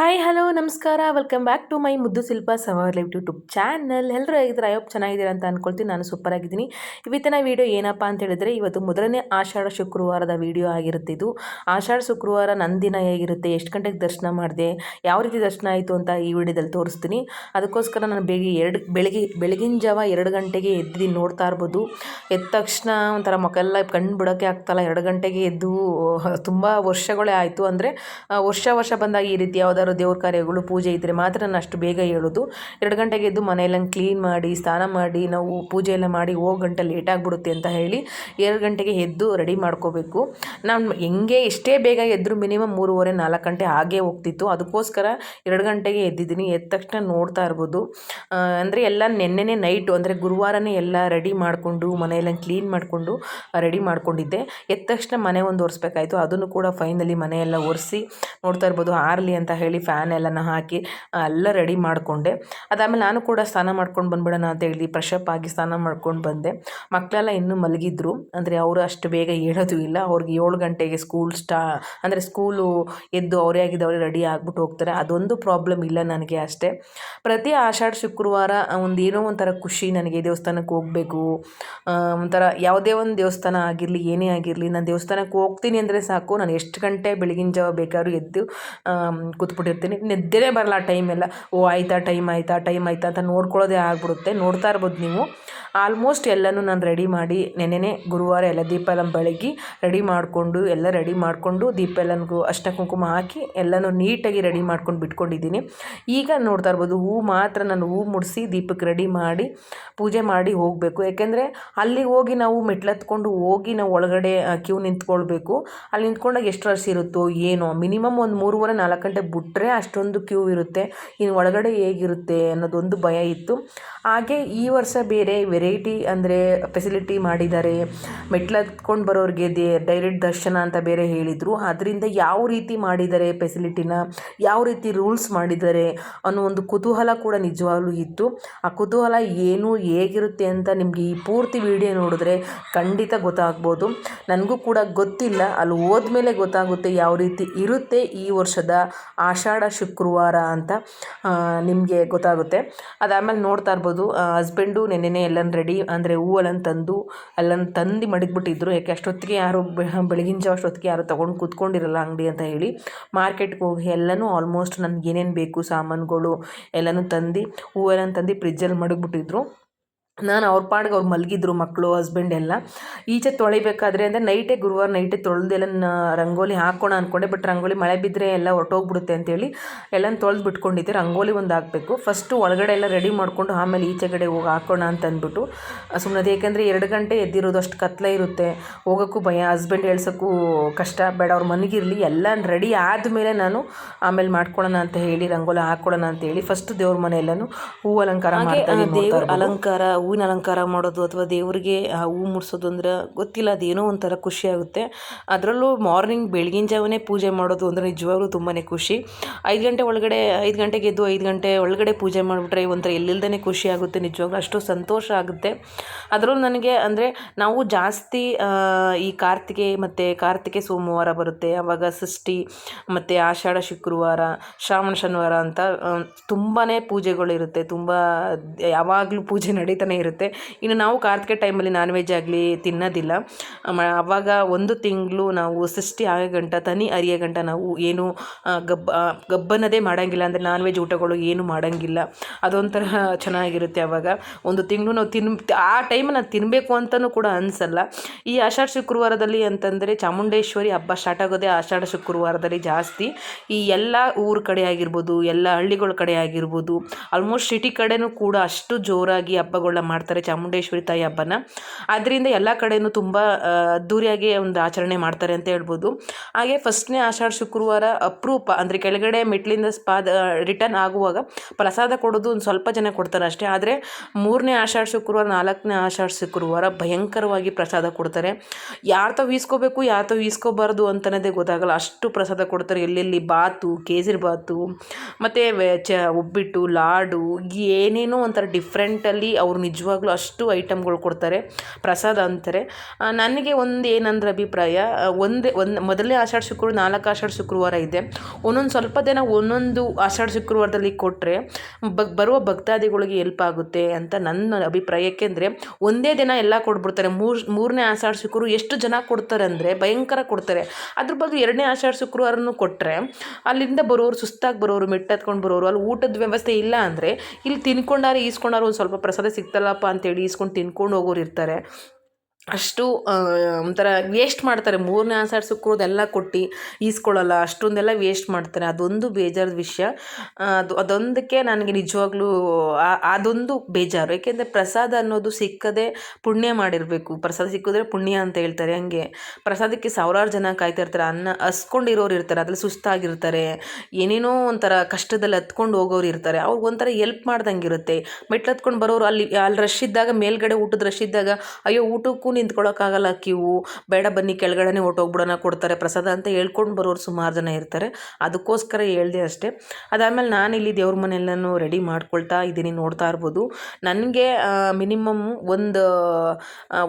Hi hello ನಮಸ್ಕಾರ. Welcome back to my Muddu Shilpa ಸವರ್ live YouTube channel. ಎಲ್ಲರೂ I hope ಚೆನ್ನಾಗಿದ್ದೀರಾ ಅಂತ ಅಂದ್ಕೊಳ್ತೀನಿ ನಾನು ಸೂಪರ್ ಆಗಿದ್ದೀನಿ. ಇವತ್ತಿನ ವಿಡಿಯೋ ಏನಪ್ಪ ಅಂತ ಹೇಳಿದ್ರೆ, ಇವತ್ತು ಮೊದಲನೇ ಆಷಾಢ ಶುಕ್ರವಾರದ ವಿಡಿಯೋ ಆಗಿರುತ್ತೆ ಇದು. ಆಷಾಢ ಶುಕ್ರವಾರ ನನ್ನ ದಿನ ಹೇಗಿರುತ್ತೆ? ಎಷ್ಟು ಗಂಟೆಗೆ ದರ್ಶನ ಮಾಡಿದೆ? ಯಾವ ರೀತಿ ದರ್ಶನ ಆಯಿತು ಅಂತ ಈ ವಿಡಿಯೋದಲ್ಲಿ ತೋರಿಸ್ತೀನಿ. ಅದಕ್ಕೋಸ್ಕರ ನಾನು ಬೇಗ ಎರಡು ಬೆಳಗ್ಗೆ ಬೆಳಗಿನ ಜಾವ ಎರಡು ಗಂಟೆಗೆ ಎದ್ದು ನೋಡ್ತಾ ಇರ್ಬೋದು. ಎದ್ದ ತಕ್ಷಣ ಒಂಥರ ಮಕ್ಕೆಲ್ಲ ಕಣ್ಣು ಬಿಡೋಕ್ಕೆ ಆಗ್ತಲ್ಲ. ಎರಡು ಗಂಟೆಗೆ ಎದ್ದು, ತುಂಬ ವರ್ಷಗಳೇ ಆಯಿತು. ಅಂದರೆ ವರ್ಷ ವರ್ಷ ಬಂದಾಗ ಈ ರೀತಿ ಯಾವ್ದಾದ್ರು ದೇವ್ರ ಕಾರ್ಯಗಳು ಪೂಜೆ ಇದ್ದರೆ ಮಾತ್ರ ನಾನು ಅಷ್ಟು ಬೇಗ ಹೇಳೋದು. ಎರಡು ಗಂಟೆಗೆ ಎದ್ದು ಮನೆಯೆಲ್ಲ ಕ್ಲೀನ್ ಮಾಡಿ, ಸ್ನಾನ ಮಾಡಿ, ನಾವು ಪೂಜೆ ಎಲ್ಲ ಮಾಡಿ ಓ ಗಂಟೆ ಲೇಟ್ ಆಗಿಬಿಡುತ್ತೆ ಅಂತ ಹೇಳಿ ಎರಡು ಗಂಟೆಗೆ ಎದ್ದು ರೆಡಿ ಮಾಡ್ಕೋಬೇಕು. ನಾನು ಹೆಂಗೆ ಎಷ್ಟೇ ಬೇಗ ಎದ್ದರೂ ಮಿನಿಮಮ್ ಮೂರುವರೆ, ನಾಲ್ಕು ಗಂಟೆ ಹಾಗೇ ಹೋಗ್ತಿತ್ತು. ಅದಕ್ಕೋಸ್ಕರ ಎರಡು ಗಂಟೆಗೆ ಎದ್ದಿದ್ದೀನಿ. ಎದ್ದ ತಕ್ಷಣ ನೋಡ್ತಾ ಇರ್ಬೋದು. ಅಂದರೆ ಎಲ್ಲ ನೆನ್ನೆನೇ ನೈಟು ಅಂದರೆ ಗುರುವಾರನೇ ಎಲ್ಲ ರೆಡಿ ಮಾಡಿಕೊಂಡು ಮನೆಯೆಲ್ಲ ಕ್ಲೀನ್ ಮಾಡಿಕೊಂಡು ರೆಡಿ ಮಾಡ್ಕೊಂಡಿದ್ದೆ. ಎದ್ದ ತಕ್ಷಣ ಮನೆ ಒಂದು ಒರೆಸ್ಬೇಕಾಯ್ತು. ಅದನ್ನು ಕೂಡ ಫೈನಲಿ ಮನೆಯೆಲ್ಲ ಒರೆಸಿ ನೋಡ್ತಾ ಇರ್ಬೋದು. ಆರಲಿ ಅಂತ ಹೇಳಿ ಫ್ಯಾನ್ ಎಲ್ಲನ ಹಾಕಿ ಎಲ್ಲ ರೆಡಿ ಮಾಡಿಕೊಂಡೆ. ಅದಾದಮೇಲೆ ನಾನು ಕೂಡ ಸ್ನಾನ ಮಾಡ್ಕೊಂಡು ಬಂದ್ಬಿಡೋಣ ಅಂತ ಹೇಳಿ ಫ್ರೆಶಪ್ ಆಗಿ ಸ್ನಾನ ಮಾಡ್ಕೊಂಡು ಬಂದೆ. ಮಕ್ಕಳೆಲ್ಲ ಇನ್ನೂ ಮಲಗಿದ್ರು. ಅಂದರೆ ಅವರು ಅಷ್ಟು ಬೇಗ ಹೇಳೋದು ಇಲ್ಲ. ಅವ್ರಿಗೆ ಏಳು ಗಂಟೆಗೆ ಸ್ಕೂಲ್ ಸ್ಟಾ ಅಂದರೆ ಸ್ಕೂಲು ಎದ್ದು ಅವರೇ ಆಗಿದ್ದು ಅವರೇ ರೆಡಿ ಆಗ್ಬಿಟ್ಟು ಹೋಗ್ತಾರೆ. ಅದೊಂದು ಪ್ರಾಬ್ಲಮ್ ಇಲ್ಲ ನನಗೆ ಅಷ್ಟೇ. ಪ್ರತಿ ಆಷಾಢ ಶುಕ್ರವಾರ ಒಂದು ಏನೋ ಒಂಥರ ಖುಷಿ ನನಗೆ ದೇವಸ್ಥಾನಕ್ಕೆ ಹೋಗಬೇಕು. ಒಂಥರ ಯಾವುದೇ ಒಂದು ದೇವಸ್ಥಾನ ಆಗಿರಲಿ, ಏನೇ ಆಗಿರಲಿ, ನಾನು ದೇವಸ್ಥಾನಕ್ಕೆ ಹೋಗ್ತೀನಿ ಅಂದರೆ ಸಾಕು. ನಾನು ಎಷ್ಟು ಗಂಟೆ ಬೆಳಗಿನ ಜಾವ ಬೇಕಾದ್ರೂ ಎದ್ದು ಕೂತ್ಬಿಟ್ಟಿರ್ತೀನಿ ನಿದ್ದೆನೇ ಬರಲ್ಲ ಆ ಟೈಮೆಲ್ಲ ಓ, ಆಯ್ತಾ ಟೈಮ್ ಆಯಿತಾ ಟೈಮ್ ಆಯ್ತಾ ಅಂತ ನೋಡ್ಕೊಳ್ಳೋದೇ ಆಗ್ಬಿಡುತ್ತೆ. ನೋಡ್ತಾ ಇರ್ಬೋದು ನೀವು. ಆಲ್ಮೋಸ್ಟ್ ಎಲ್ಲನೂ ನಾನು ರೆಡಿ ಮಾಡಿ ನೆನೆನೆ ಗುರುವಾರ ಎಲ್ಲ ದೀಪ ಎಲ್ಲ ಬೆಳಗ್ಗೆ ರೆಡಿ ಮಾಡಿಕೊಂಡು, ಎಲ್ಲ ರೆಡಿ ಮಾಡಿಕೊಂಡು ದೀಪ ಎಲ್ಲನಿಗೂ ಅಷ್ಟ ಕುಂಕುಮ ಹಾಕಿ ಎಲ್ಲನೂ ನೀಟಾಗಿ ರೆಡಿ ಮಾಡ್ಕೊಂಡು ಬಿಟ್ಕೊಂಡಿದ್ದೀನಿ. ಈಗ ನೋಡ್ತಾ ಇರ್ಬೋದು, ಹೂ ಮಾತ್ರ ನಾನು ಹೂ ಮುಡಿಸಿ ದೀಪಕ್ಕೆ ರೆಡಿ ಮಾಡಿ ಪೂಜೆ ಮಾಡಿ ಹೋಗಬೇಕು. ಯಾಕೆಂದರೆ ಅಲ್ಲಿಗೆ ಹೋಗಿ ನಾವು ಮೆಟ್ಲತ್ಕೊಂಡು ಹೋಗಿ ನಾವು ಒಳಗಡೆ ಕ್ಯೂ ನಿಂತ್ಕೊಳ್ಬೇಕು. ಅಲ್ಲಿ ನಿಂತ್ಕೊಂಡಾಗ ಎಷ್ಟು ರಶ್ ಇರುತ್ತೋ ಏನೋ, ಮಿನಿಮಮ್ ಒಂದು ಮೂರುವರೆ, ನಾಲ್ಕು ಗಂಟೆ ಬಿಟ್ಟರೆ ಅಷ್ಟೊಂದು ಕ್ಯೂ ಇರುತ್ತೆ. ಇನ್ನು ಒಳಗಡೆ ಹೇಗಿರುತ್ತೆ ಅನ್ನೋದೊಂದು ಭಯ ಇತ್ತು. ಹಾಗೆ ಈ ವರ್ಷ ಬೇರೆ ವೆರೈಟಿ ಅಂದರೆ ಫೆಸಿಲಿಟಿ ಮಾಡಿದ್ದಾರೆ. ಮೆಟ್ಲು ಹತ್ಕೊಂಡು ಬರೋರಿಗೆ ದೇ ಡೈರೆಕ್ಟ್ ದರ್ಶನ ಅಂತ ಬೇರೆ ಹೇಳಿದರು. ಅದರಿಂದ ಯಾವ ರೀತಿ ಮಾಡಿದ್ದಾರೆ ಫೆಸಿಲಿಟಿನ ಯಾವ ರೀತಿ ರೂಲ್ಸ್ ಮಾಡಿದ್ದಾರೆ ಅನ್ನೋ ಒಂದು ಕುತೂಹಲ ಕೂಡ ನಿಜವಾಗ್ಲೂ ಇತ್ತು. ಆ ಕುತೂಹಲ ಏನು ಹೇಗಿರುತ್ತೆ ಅಂತ ನಿಮಗೆ ಈ ಪೂರ್ತಿ ವಿಡಿಯೋ ನೋಡಿದ್ರೆ ಖಂಡಿತ ಗೊತ್ತಾಗ್ಬೋದು. ನನಗೂ ಕೂಡ ಗೊತ್ತಿಲ್ಲ. ಅಲ್ಲಿ ಹೋದ್ಮೇಲೆ ಗೊತ್ತಾಗುತ್ತೆ ಯಾವ ರೀತಿ ಇರುತ್ತೆ ಈ ವರ್ಷದ ಆಷಾಢ, ಶುಕ್ರವಾರ ಅಂತ ನಿಮಗೆ ಗೊತ್ತಾಗುತ್ತೆ. ಅದಾದಮೇಲೆ ನೋಡ್ತಾ ಇರ್ಬೋದು. ಹಸ್ಬೆಂಡು ನೆನ್ನೆನೆ ರೆಡಿ ಅಂದರೆ ಹೂವಲ್ಲನ್ನು ತಂದು ಅಲ್ಲನ್ನು ತಂದು ಮಡಗಿಬಿಟ್ಟಿದ್ರು. ಯಾಕೆ ಅಷ್ಟೊತ್ತಿಗೆ ಯಾರು ಬೆಳಗಿನ ಜಾವ ಅಷ್ಟೊತ್ತಿಗೆ ಯಾರು ತೊಗೊಂಡು ಕೂತ್ಕೊಂಡಿರಲ್ಲ ಅಂಗಡಿ ಅಂತ ಹೇಳಿ ಮಾರ್ಕೆಟ್ಗೆ ಹೋಗಿ ಎಲ್ಲನೂ ಆಲ್ಮೋಸ್ಟ್ ನನಗೆ ಏನೇನು ಬೇಕು, ಸಾಮಾನುಗಳು ಎಲ್ಲನೂ ತಂದು ಹೂವೆಲ್ಲ ತಂದು ಫ್ರಿಜ್ಜಲ್ಲಿ ಮಡಗಿಬಿಟ್ಟಿದ್ರು. ನಾನು ಅವ್ರ ಪಾಡ್ಗೆ ಅವ್ರು ಮಲಗಿದ್ರು ಮಕ್ಕಳು ಹಸ್ಬೆಂಡ್ ಎಲ್ಲ. ಈಚೆ ತೊಳಿಬೇಕಾದ್ರೆ ಅಂದರೆ ನೈಟೇ ಗುರುವಾರ ನೈಟೇ ತೊಳೆದೆಲ್ಲ ರಂಗೋಲಿ ಹಾಕೋಣ ಅಂದ್ಕೊಂಡೆ ಬಟ್ ರಂಗೋಲಿ ಮಳೆ ಬಿದ್ದರೆ ಎಲ್ಲ ಹೊರಟೋಗ್ಬಿಡುತ್ತೆ ಅಂತೇಳಿ ಎಲ್ಲನ ತೊಳೆದು ಬಿಟ್ಕೊಂಡಿದ್ದೆ. ರಂಗೋಲಿ ಒಂದು ಹಾಕಬೇಕು. ಫಸ್ಟು ಒಳಗಡೆ ಎಲ್ಲ ರೆಡಿ ಮಾಡಿಕೊಂಡು ಆಮೇಲೆ ಈಚೆಗಡೆ ಹೋಗಿ ಹಾಕೋಣ ಅಂತ ಅಂದ್ಬಿಟ್ಟು ಸುಮ್ಮನೆ ಏಕೆಂದರೆ ಎರಡು ಗಂಟೆ ಎದ್ದಿರೋದು ಅಷ್ಟು ಕತ್ಲೆ ಇರುತ್ತೆ. ಹೋಗೋಕ್ಕೂ ಭಯ ಹಸ್ಬೆಂಡ್ ಹೇಳ್ಸೋಕ್ಕೂ ಕಷ್ಟ ಬೇಡ ಅವ್ರ ಮನೆಗಿರಲಿ ಎಲ್ಲ ರೆಡಿ ಆದಮೇಲೆ ನಾನು ಆಮೇಲೆ ಮಾಡ್ಕೊಳ್ಳೋಣ ಅಂತ ಹೇಳಿ ರಂಗೋಲಿ ಹಾಕೊಳ್ಳೋಣ ಅಂತ ಹೇಳಿ ಫಸ್ಟ್ ದೇವ್ರ ಮನೆ ಎಲ್ಲನೂ ಹೂ ಅಲಂಕಾರ ದೇವ್ರ ಅಲಂಕಾರ ಹೂವಿನ ಅಲಂಕಾರ ಮಾಡೋದು ಅಥವಾ ದೇವರಿಗೆ ಹೂವು ಮುಡಿಸೋದು ಅಂದ್ರೆ ಗೊತ್ತಿಲ್ಲ, ಅದೇನೋ ಒಂಥರ ಖುಷಿ ಆಗುತ್ತೆ. ಅದರಲ್ಲೂ ಮಾರ್ನಿಂಗ್ ಬೆಳಗಿನ ಜಾವನೇ ಪೂಜೆ ಮಾಡೋದು ಅಂದರೆ ನಿಜವಾಗ್ಲೂ ತುಂಬಾ ಖುಷಿ. ಐದು ಗಂಟೆ ಒಳಗಡೆ, ಐದು ಗಂಟೆಗೆ ಎದ್ದು ಐದು ಗಂಟೆ ಒಳಗಡೆ ಪೂಜೆ ಮಾಡಿಬಿಟ್ರೆ ಒಂಥರ ಎಲ್ಲಿಲ್ದೇ ಖುಷಿ ಆಗುತ್ತೆ, ನಿಜವಾಗ್ಲೂ ಅಷ್ಟು ಸಂತೋಷ ಆಗುತ್ತೆ. ಅದರಲ್ಲೂ ನನಗೆ ಅಂದರೆ ನಾವು ಜಾಸ್ತಿ ಈ ಕಾರ್ತಿಕೆ ಮತ್ತು ಕಾರ್ತಿಕೆ ಸೋಮವಾರ ಬರುತ್ತೆ ಆವಾಗ ಷಷ್ಠಿ ಮತ್ತು ಆಷಾಢ ಶುಕ್ರವಾರ, ಶ್ರಾವಣ ಶನಿವಾರ ಅಂತ ತುಂಬಾ ಪೂಜೆಗಳಿರುತ್ತೆ. ತುಂಬ, ಯಾವಾಗಲೂ ಪೂಜೆ ನಡೀತಾನೆ ಇರುತ್ತೆ. ಇನ್ನು ನಾವು ಕಾರ್ತಿಕ ಟೈಮಲ್ಲಿ ನಾನ್ ವೆಜ್ ಆಗಲಿ ತಿನ್ನೋದಿಲ್ಲ. ಅವಾಗ ಒಂದು ತಿಂಗಳು ನಾವು ಷಷ್ಠಿ ಆಗ ಗಂಟ, ತನಿ ಅರಿಯ ಗಂಟ ನಾವು ಏನು ಗಬ್ಬ ಗಬ್ಬನ್ನದೇ ಮಾಡೋಂಗಿಲ್ಲ. ಅಂದರೆ ನಾನ್ ವೆಜ್ ಊಟಗಳು ಏನು ಮಾಡೋಂಗಿಲ್ಲ. ಅದೊಂಥರ ಚೆನ್ನಾಗಿರುತ್ತೆ ಅವಾಗ. ಒಂದು ತಿಂಗಳು ನಾವು ತಿನ್, ಆ ಟೈಮಲ್ಲಿ ನಾವು ತಿನ್ನಬೇಕು ಅಂತಲೂ ಕೂಡ ಅನಿಸಲ್ಲ. ಈ ಆಷಾಢ ಶುಕ್ರವಾರದಲ್ಲಿ ಅಂತಂದರೆ ಚಾಮುಂಡೇಶ್ವರಿ ಹಬ್ಬ ಸ್ಟಾರ್ಟ್ ಆಗೋದೇ ಆಷಾಢ ಶುಕ್ರವಾರದಲ್ಲಿ ಜಾಸ್ತಿ. ಈ ಎಲ್ಲ ಊರ ಕಡೆ ಆಗಿರ್ಬೋದು, ಎಲ್ಲ ಹಳ್ಳಿಗಳ ಕಡೆ ಆಗಿರ್ಬೋದು ಆಲ್ಮೋಸ್ಟ್ ಸಿಟಿ ಕಡೆನೂ ಕೂಡ ಅಷ್ಟು ಜೋರಾಗಿ ಮಾಡ್ತಾರೆ ಚಾಮುಂಡೇಶ್ವರಿ ತಾಯಿ ಹಬ್ಬನ. ಅದರಿಂದ ಎಲ್ಲ ಕಡೆಯೂ ತುಂಬ ಅದ್ದೂರಿಯಾಗಿ ಒಂದು ಆಚರಣೆ ಮಾಡ್ತಾರೆ ಅಂತ ಹೇಳ್ಬೋದು. ಹಾಗೆ ಫಸ್ಟ್ನೇ ಆಷಾಢ ಶುಕ್ರವಾರ ಅಪರೂಪ ಅಂದರೆ ಕೆಳಗಡೆ ಮೆಟ್ಲಿಂದ ಸ್ಪಾದ ರಿಟರ್ನ್ ಆಗುವಾಗ ಪ್ರಸಾದ ಕೊಡೋದು ಒಂದು ಸ್ವಲ್ಪ ಜನ ಕೊಡ್ತಾರೆ ಅಷ್ಟೇ. ಆದರೆ ಮೂರನೇ ಆಷಾಢ ಶುಕ್ರವಾರ, ನಾಲ್ಕನೇ ಆಷಾಢ ಶುಕ್ರವಾರ ಭಯಂಕರವಾಗಿ ಪ್ರಸಾದ ಕೊಡ್ತಾರೆ. ಯಾರು ತಾವು ಈಸ್ಕೋಬೇಕು ಯಾರು ತಾವು ಈಸ್ಕೋಬಾರ್ದು ಅಂತನದೇ ಗೊತ್ತಾಗಲ್ಲ. ಅಷ್ಟು ಪ್ರಸಾದ ಕೊಡ್ತಾರೆ. ಎಲ್ಲೆಲ್ಲಿ ಬಾತು, ಕೇಸರಿ ಬಾತು, ಮತ್ತು ಚ ಒಬ್ಬಿಟ್ಟು ಲಾಡು, ಏನೇನೋ ಒಂಥರ ಡಿಫ್ರೆಂಟಲ್ಲಿ ಅವರು ನಿಜವಾಗ್ಲೂ ಅಷ್ಟು ಐಟಮ್ಗಳು ಕೊಡ್ತಾರೆ. ಪ್ರಸಾದ ಅಂತಾರೆ. ನನಗೆ ಒಂದು ಏನಂದ್ರೆ ಅಭಿಪ್ರಾಯ ಒಂದೇ, ಒಂದು, ಮೊದಲನೇ ಆಷಾಢ ಶುಕ್ರವಾರ, ನಾಲ್ಕು ಆಷಾಢ ಶುಕ್ರವಾರ ಇದೆ. ಒಂದೊಂದು ಸ್ವಲ್ಪ ದಿನ ಒಂದೊಂದು ಆಷಾಢ ಶುಕ್ರವಾರದಲ್ಲಿ ಕೊಟ್ಟರೆ ಬಗ್ ಬರುವ ಭಕ್ತಾದಿಗಳಿಗೆ ಎಲ್ಪ್ ಆಗುತ್ತೆ ಅಂತ ನನ್ನ ಅಭಿಪ್ರಾಯ. ಏಕೆಂದರೆ ಒಂದೇ ದಿನ ಎಲ್ಲ ಕೊಟ್ಬಿಡ್ತಾರೆ. ಮೂರು, ಮೂರನೇ ಆಷಾಢ ಶುಕ್ರವಾರ ಎಷ್ಟು ಜನ ಕೊಡ್ತಾರೆ ಅಂದರೆ ಭಯಂಕರ ಕೊಡ್ತಾರೆ. ಅದ್ರ ಬಗ್ಗೆ ಎರಡನೇ ಆಷಾಢ ಶುಕ್ರವಾರನೂ ಕೊಟ್ಟರೆ ಅಲ್ಲಿಂದ ಬರೋರು, ಸುಸ್ತಾಗಿ ಬರೋರು ಮೆಟ್ಟು ಹತ್ಕೊಂಡು ಬರೋರು, ಅಲ್ಲಿ ಊಟದ ವ್ಯವಸ್ಥೆ ಇಲ್ಲ ಅಂದರೆ ಇಲ್ಲಿ ತಿನ್ಕೊಂಡಾರೆ, ಈಸ್ಕೊಂಡಾರು ಒಂದು ಸ್ವಲ್ಪ ಪ್ರಸಾದ ಸಿಗ್ತಲ್ಲಪ್ಪ ಅಂತೇಳಿ ಈಸ್ಕೊಂಡು ತಿನ್ಕೊಂಡು ಹೋಗೋರು ಇರ್ತಾರೆ. ಅಷ್ಟು ಒಂಥರ ವೇಸ್ಟ್ ಮಾಡ್ತಾರೆ. ಮೂರನೇ ಆಷಾಢ ಶುಕ್ರವಾರದೆಲ್ಲ ಕೊಟ್ಟು ಈಸ್ಕೊಳ್ಳಲ್ಲ ಅಷ್ಟೊಂದೆಲ್ಲ ವೇಸ್ಟ್ ಮಾಡ್ತಾರೆ. ಅದೊಂದು ಬೇಜಾರದ ವಿಷಯ. ಅದು, ಅದೊಂದಕ್ಕೆ ನನಗೆ ನಿಜವಾಗ್ಲೂ ಅದೊಂದು ಬೇಜಾರು. ಏಕೆಂದರೆ ಪ್ರಸಾದ ಅನ್ನೋದು ಸಿಕ್ಕದೆ ಪುಣ್ಯ ಮಾಡಿರಬೇಕು. ಪ್ರಸಾದ ಸಿಕ್ಕಿದ್ರೆ ಪುಣ್ಯ ಅಂತ ಹೇಳ್ತಾರೆ ಹಂಗೆ. ಪ್ರಸಾದಕ್ಕೆ ಸಾವಿರಾರು ಜನ ಕಾಯ್ತಾ ಇರ್ತಾರೆ. ಅನ್ನ ಹಸ್ಕೊಂಡಿರೋರು ಇರ್ತಾರೆ, ಅದ್ರಲ್ಲಿ ಸುಸ್ತಾಗಿರ್ತಾರೆ. ಏನೇನೋ ಒಂಥರ ಕಷ್ಟದಲ್ಲಿ ಹತ್ಕೊಂಡು ಹೋಗೋರು ಇರ್ತಾರೆ. ಅವ್ರಿಗೆ ಒಂಥರ ಎಲ್ಪ್ ಮಾಡ್ದಂಗೆ ಇರುತ್ತೆ ಮೆಟ್ಲು ಹತ್ಕೊಂಡು ಬರೋರು ಅಲ್ಲಿ ಅಲ್ಲಿ ರಶ್ ಇದ್ದಾಗ, ಮೇಲ್ಗಡೆ ಊಟದ ರಶ್ ಇದ್ದಾಗ, ಅಯ್ಯೋ ಊಟಕ್ಕೂ ನಿಂತ್ಕೊಳ್ಳೋಕ್ಕಾಗಲ್ಲ ಕ್ಯೂ, ಬೇಡ ಬನ್ನಿ ಕೆಳಗಡೆನೇ ಹೊಟ್ಟೋಗ್ಬಿಡೋಣ ಕೊಡ್ತಾರೆ. ಪ್ರಸಾದ ಅಂತ ಹೇಳ್ಕೊಂಡು ಬರೋರು ಸುಮಾರು ಜನ ಇರ್ತಾರೆ. ಅದಕ್ಕೋಸ್ಕರ ಹೇಳ್ದೆ ಅಷ್ಟೇ. ಅದಾದಮೇಲೆ ನಾನು ಇಲ್ಲಿ ದೇವ್ರ ಮನೆಯಲ್ಲೂ ರೆಡಿ ಮಾಡ್ಕೊಳ್ತಾ ಇದ್ದೀನಿ ನೋಡ್ತಾ ಇರ್ಬೋದು. ನನಗೆ ಮಿನಿಮಮ್ ಒಂದು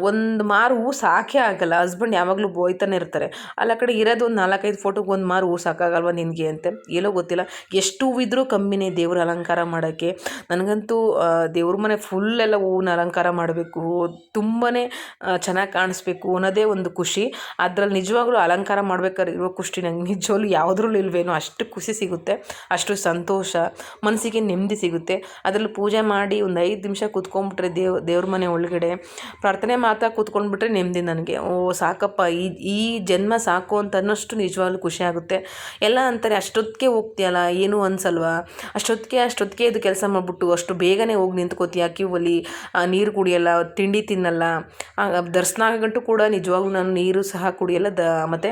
ಒಂದು ಮಾರು ಹೂ ಸಾಕೇ ಆಗಲ್ಲ. ಹಸ್ಬೆಂಡ್ ಯಾವಾಗಲೂ ಬೋಯ್ತಾನೆ ಇರ್ತಾರೆ. ಅಲ್ಲ ಕಡೆ ಇರೋದು ಒಂದು ನಾಲ್ಕೈದು ಫೋಟೋಗೆ ಒಂದು ಮಾರು ಹೂ ಸಾಕಾಗಲ್ವ ನಿನಗೆ ಅಂತ? ಏನೋ ಗೊತ್ತಿಲ್ಲ. ಎಷ್ಟು ಹೂವಿದ್ರೂ ಕಮ್ಮಿನೇ ದೇವ್ರ ಅಲಂಕಾರ ಮಾಡೋಕ್ಕೆ. ನನಗಂತೂ ದೇವ್ರ ಮನೆ ಫುಲ್ ಎಲ್ಲ ಹೂವಿನ ಅಲಂಕಾರ ಮಾಡಬೇಕು. ತುಂಬಾ ಚೆನ್ನಾಗಿ ಕಾಣಿಸ್ಬೇಕು ಅನ್ನೋದೇ ಒಂದು ಖುಷಿ. ಅದರಲ್ಲಿ ನಿಜವಾಗ್ಲೂ ಅಲಂಕಾರ ಮಾಡ್ಬೇಕಾದ್ರೆ ಇರೋ ಖುಷಿ ನಂಗೆ ನಿಜವಾಗ್ಲೂ ಯಾವುದ್ರಲ್ಲೂ ಇಲ್ವೇನೋ ಅಷ್ಟು ಖುಷಿ ಸಿಗುತ್ತೆ, ಅಷ್ಟು ಸಂತೋಷ, ಮನಸ್ಸಿಗೆ ನೆಮ್ಮದಿ ಸಿಗುತ್ತೆ. ಅದರಲ್ಲಿ ಪೂಜೆ ಮಾಡಿ ಒಂದು ಐದು ನಿಮಿಷ ಕೂತ್ಕೊಂಡ್ಬಿಟ್ರೆ ದೇವ್, ದೇವ್ರ ಮನೆ ಒಳಗಡೆ, ಪ್ರಾರ್ಥನೆ ಮಾತಾ ಕೂತ್ಕೊಂಡ್ಬಿಟ್ರೆ ನೆಮ್ಮದಿ ನನಗೆ. ಓ, ಸಾಕಪ್ಪ, ಈ ಈ ಜನ್ಮ ಸಾಕು ಅಂತ ಅನ್ನೋಷ್ಟು ನಿಜವಾಗ್ಲೂ ಖುಷಿ ಆಗುತ್ತೆ. ಎಲ್ಲ ಅಂತಾರೆ, ಅಷ್ಟೊತ್ತಿಗೆ ಹೋಗ್ತೀಯಲ್ಲ, ಏನೂ ಅನ್ಸಲ್ವಾ? ಅಷ್ಟೊತ್ತಿಗೆ ಅಷ್ಟೊತ್ತಿಗೆ ಇದು ಕೆಲಸ ಮಾಡಿಬಿಟ್ಟು ಅಷ್ಟು ಬೇಗನೆ ಹೋಗಿ ನಿಂತ್ಕೋತೀಯ? ಕ್ಯೂವಲ್ಲಿ ನೀರು ಕುಡಿಯಲ್ಲ, ತಿಂಡಿ ತಿನ್ನಲ್ಲ. ದರ್ಶನ ಆಗಂಟು ಕೂಡ ನಿಜವಾಗ್ಲೂ ನಾನು ನೀರು ಸಹ ಕುಡಿಯಲ್ಲ, ದ, ಮತ್ತು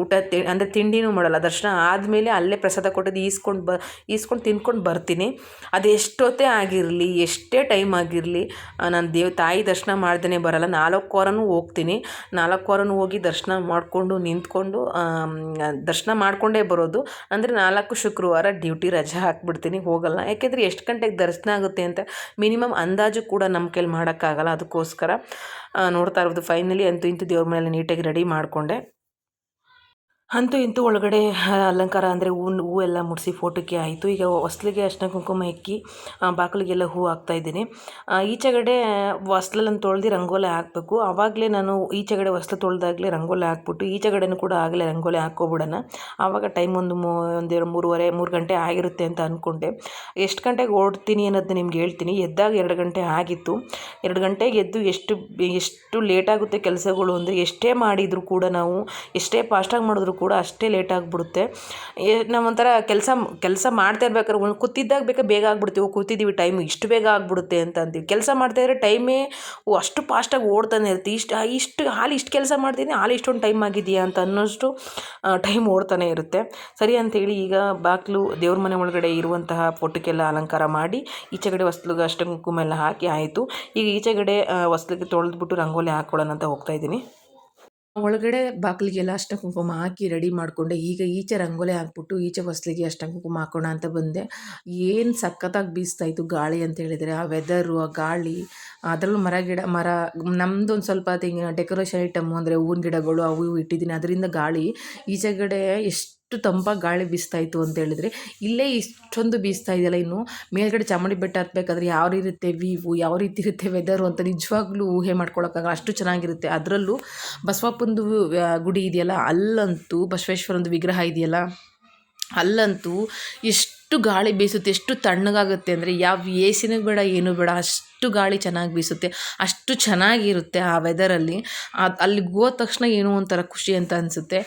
ಊಟ ತಿ, ಅಂದರೆ ತಿಂಡಿನೂ ಮಾಡಲ್ಲ. ದರ್ಶನ ಆದಮೇಲೆ ಅಲ್ಲೇ ಪ್ರಸಾದ ಕೊಟ್ಟದ್ದು ಈಸ್ಕೊಂಡು ಬ, ಈಸ್ಕೊಂಡು ತಿನ್ಕೊಂಡು ಬರ್ತೀನಿ. ಅದು ಎಷ್ಟೊತ್ತೇ ಆಗಿರಲಿ, ಎಷ್ಟೇ ಟೈಮ್ ಆಗಿರಲಿ ನಾನು ದೇವ್, ತಾಯಿ ದರ್ಶನ ಮಾಡ್ದೇ ಬರಲ್ಲ. ನಾಲ್ಕು ವಾರನೂ ಹೋಗ್ತೀನಿ. ನಾಲ್ಕು ವಾರನೂ ಹೋಗಿ ದರ್ಶನ ಮಾಡಿಕೊಂಡು ನಿಂತ್ಕೊಂಡು ದರ್ಶನ ಮಾಡಿಕೊಂಡೇ ಬರೋದು. ಅಂದರೆ ನಾಲ್ಕು ಶುಕ್ರವಾರ ಡ್ಯೂಟಿ ರಜೆ ಹಾಕ್ಬಿಡ್ತೀನಿ, ಹೋಗಲ್ಲ. ಯಾಕೆಂದರೆ ಎಷ್ಟು ಗಂಟೆಗೆ ದರ್ಶನ ಆಗುತ್ತೆ ಅಂತ ಮಿನಿಮಮ್ ಅಂದಾಜು ಕೂಡ ನಮ್ಮ ಕೈಲಿ ಮಾಡೋಕ್ಕಾಗಲ್ಲ. ಅದಕ್ಕೋಸ್ಕರ ನೋಡ್ತಾ ಇರೋದು ಫೈನಲಿ ಅಂತೂ ಇಂತೂ ದೇವ್ರ ಮನೆಯಲ್ಲಿ ನೀಟಾಗಿ ರೆಡಿ ಮಾಡಿಕೊಂಡೆ. ಅಂತೂ ಇಂತೂ ಒಳಗಡೆ ಅಲಂಕಾರ ಅಂದರೆ ಹೂ ಹೂವು ಎಲ್ಲ ಮುಡಿಸಿ ಫೋಟೋಕ್ಕೆ ಆಯಿತು. ಈಗ ಹೊಸ್ಲಿಗೆ ಅಷ್ಟ ಕುಂಕುಮ ಇಕ್ಕಿ ಬಾಗಿಲಿಗೆಲ್ಲ ಹೂ ಹಾಕ್ತಾಯಿದ್ದೀನಿ ಈಚೆಗಡೆ ಹೊಸ್ಲಲ್ಲಿ ತೊಳೆದು ರಂಗೋಲಿ ಹಾಕಬೇಕು. ಆವಾಗಲೇ ನಾನು ಈಚೆಗಡೆ ಹೊಸ್ಲು ತೊಳೆದಾಗಲೇ ರಂಗೋಲಿ ಹಾಕ್ಬಿಟ್ಟು, ಈಚೆಗಡೆನೂ ಕೂಡ ಆಗಲೇ ರಂಗೋಲಿ ಹಾಕ್ಕೊಬಿಡೋಣ. ಆವಾಗ ಟೈಮ್ ಒಂದು ಮೂ ಒಂದೆರಡು ಮೂರುವರೆ, ಮೂರು ಗಂಟೆ ಆಗಿರುತ್ತೆ ಅಂತ ಅಂದ್ಕೊಂಡೆ ಎಷ್ಟು ಗಂಟೆಗೆ ಓಡ್ತೀನಿ ಅನ್ನೋದನ್ನ ನಿಮ್ಗೆ ಹೇಳ್ತೀನಿ. ಎದ್ದಾಗ ಎರಡು ಗಂಟೆ ಆಗಿತ್ತು. ಎರಡು ಗಂಟೆಗೆ ಎದ್ದು ಎಷ್ಟು ಎಷ್ಟು ಲೇಟಾಗುತ್ತೆ ಕೆಲಸಗಳು ಅಂದರೆ ಎಷ್ಟೇ ಮಾಡಿದರೂ ಕೂಡ ನಾವು, ಎಷ್ಟೇ ಫಾಸ್ಟಾಗಿ ಮಾಡಿದ್ರು ಕೂಡ ಅಷ್ಟೇ ಲೇಟ್ ಆಗಿಬಿಡುತ್ತೆ. ನಾವೊಂಥರ ಕೆಲಸ ಕೆಲಸ ಮಾಡ್ತಾ ಇರ್ಬೇಕಾದ್ರೆ ಒಂದು ಕೂತಿದ್ದಾಗ ಬೇಕಾ ಬೇಗ ಆಗ್ಬಿಡ್ತೀವಿ ಕೂತಿದ್ದೀವಿ ಟೈಮ್ ಇಷ್ಟು ಬೇಗ ಆಗಿಬಿಡುತ್ತೆ ಅಂತ ಅಂತೀವಿ. ಕೆಲಸ ಮಾಡ್ತಾ ಇದ್ರೆ ಟೈಮೇ ಅಷ್ಟು ಫಾಸ್ಟಾಗಿ ಓಡ್ತಾನೆ ಇರುತ್ತೆ. ಇಷ್ಟು ಇಷ್ಟು, ಹಾಲು ಇಷ್ಟು ಕೆಲಸ ಮಾಡ್ತೀನಿ, ಹಾಲು ಇಷ್ಟೊಂದು ಟೈಮ್ ಆಗಿದೆಯಾ ಅಂತ ಅನ್ನೋಷ್ಟು ಟೈಮ್ ಓಡ್ತಾನೆ ಇರುತ್ತೆ. ಸರಿ ಅಂಥೇಳಿ ಈಗ ಬಾಗಿಲು ದೇವ್ರ ಮನೆ ಒಳಗಡೆ ಇರುವಂತಹ ಫೋಟೋಕ್ಕೆಲ್ಲ ಅಲಂಕಾರ ಮಾಡಿ, ಈಚೆಗಡೆ ಹೊಸ್ಲಿಗೆ ಅಷ್ಟ ಹಾಕಿ ಆಯಿತು. ಈಗ ಈಚೆಗಡೆ ಹೊಸ್ಲಿಗೆ ತೊಳೆದ್ಬಿಟ್ಟು ರಂಗೋಲಿ ಹಾಕ್ಕೊಳ್ಳೋಣ ಅಂತ ಹೋಗ್ತಾ ಇದ್ದೀನಿ. ಒಳಗಡೆ ಬಾಗಿಲಿಗೆಲ್ಲ ಅಷ್ಟ ಕುಂಕುಮ ಹಾಕಿ ರೆಡಿ ಮಾಡಿಕೊಂಡೆ. ಈಗ ಈಚೆ ರಂಗೋಲಿ ಹಾಕ್ಬಿಟ್ಟು ಈಚೆ ಹೊಸ್ಲಿಗೆ ಅಷ್ಟ ಕುಂಕುಮ ಹಾಕೋಣ ಅಂತ ಬಂದೆ. ಏನು ಸಖತ್ತಾಗಿ ಬೀಸ್ತಾ ಇತ್ತು ಗಾಳಿ ಅಂತ ಹೇಳಿದರೆ, ಆ ವೆದರು ಆ ಗಾಳಿ, ಅದರಲ್ಲೂ ಮರ ಗಿಡ, ಮರ ನಮ್ಮದೊಂದು ಸ್ವಲ್ಪ ತೆಂಗಿನ ಡೆಕೋರೇಷನ್ ಐಟಮ್ಮು ಅಂದರೆ ಹೂವಿನ ಗಿಡಗಳು ಅವು ಇಟ್ಟಿದ್ದೀನಿ. ಅದರಿಂದ ಗಾಳಿ ಈಚೆಗಡೆ ಎಷ್ಟು ತಂಪಾಗಿ ಗಾಳಿ ಬೀಸ್ತಾ ಇತ್ತು ಅಂತ ಹೇಳಿದರೆ ಇಲ್ಲೇ ಇಷ್ಟೊಂದು ಬೀಸ್ತಾ ಇದೆಯಲ್ಲ ಇನ್ನು? ಮೇಲ್ಗಡೆ ಚಾಮುಂಡಿ ಬೆಟ್ಟ ಹತ್ತಬೇಕಾದ್ರೆ ಯಾವ ರೀತಿ ವ್ಯೂವು ಯಾವ ರೀತಿ ಇರುತ್ತೆ ವೆದರು ಅಂತ ನಿಜವಾಗ್ಲೂ ಊಹೆ ಮಾಡ್ಕೊಳಕ್ಕಾಗಲ್ಲ. ಅಷ್ಟು ಚೆನ್ನಾಗಿರುತ್ತೆ. ಅದರಲ್ಲೂ ಬಸವಪ್ಪಂದು ಗುಡಿ ಇದೆಯಲ್ಲ, ಅಲ್ಲಂತೂ ಬಸವೇಶ್ವರಂದು ವಿಗ್ರಹ ಇದೆಯಲ್ಲ, ಅಲ್ಲಂತೂ ಎಷ್ಟು ಗಾಳಿ ಬೀಸುತ್ತೆ, ಎಷ್ಟು ತಣ್ಣಗಾಗುತ್ತೆ ಅಂದರೆ ಯಾವ ಎ ಸಿನೂ ಬೇಡ, ಏನೂ ಬೇಡ, ಅಷ್ಟು ಗಾಳಿ ಚೆನ್ನಾಗಿ ಬೀಸುತ್ತೆ, ಅಷ್ಟು ಚೆನ್ನಾಗಿರುತ್ತೆ ಆ ವೆದರಲ್ಲಿ ಅದು ಅಲ್ಲಿಗೆ ಹೋದ ತಕ್ಷಣ ಏನೋ ಒಂಥರ ಖುಷಿ ಅಂತ ಅನಿಸುತ್ತೆ.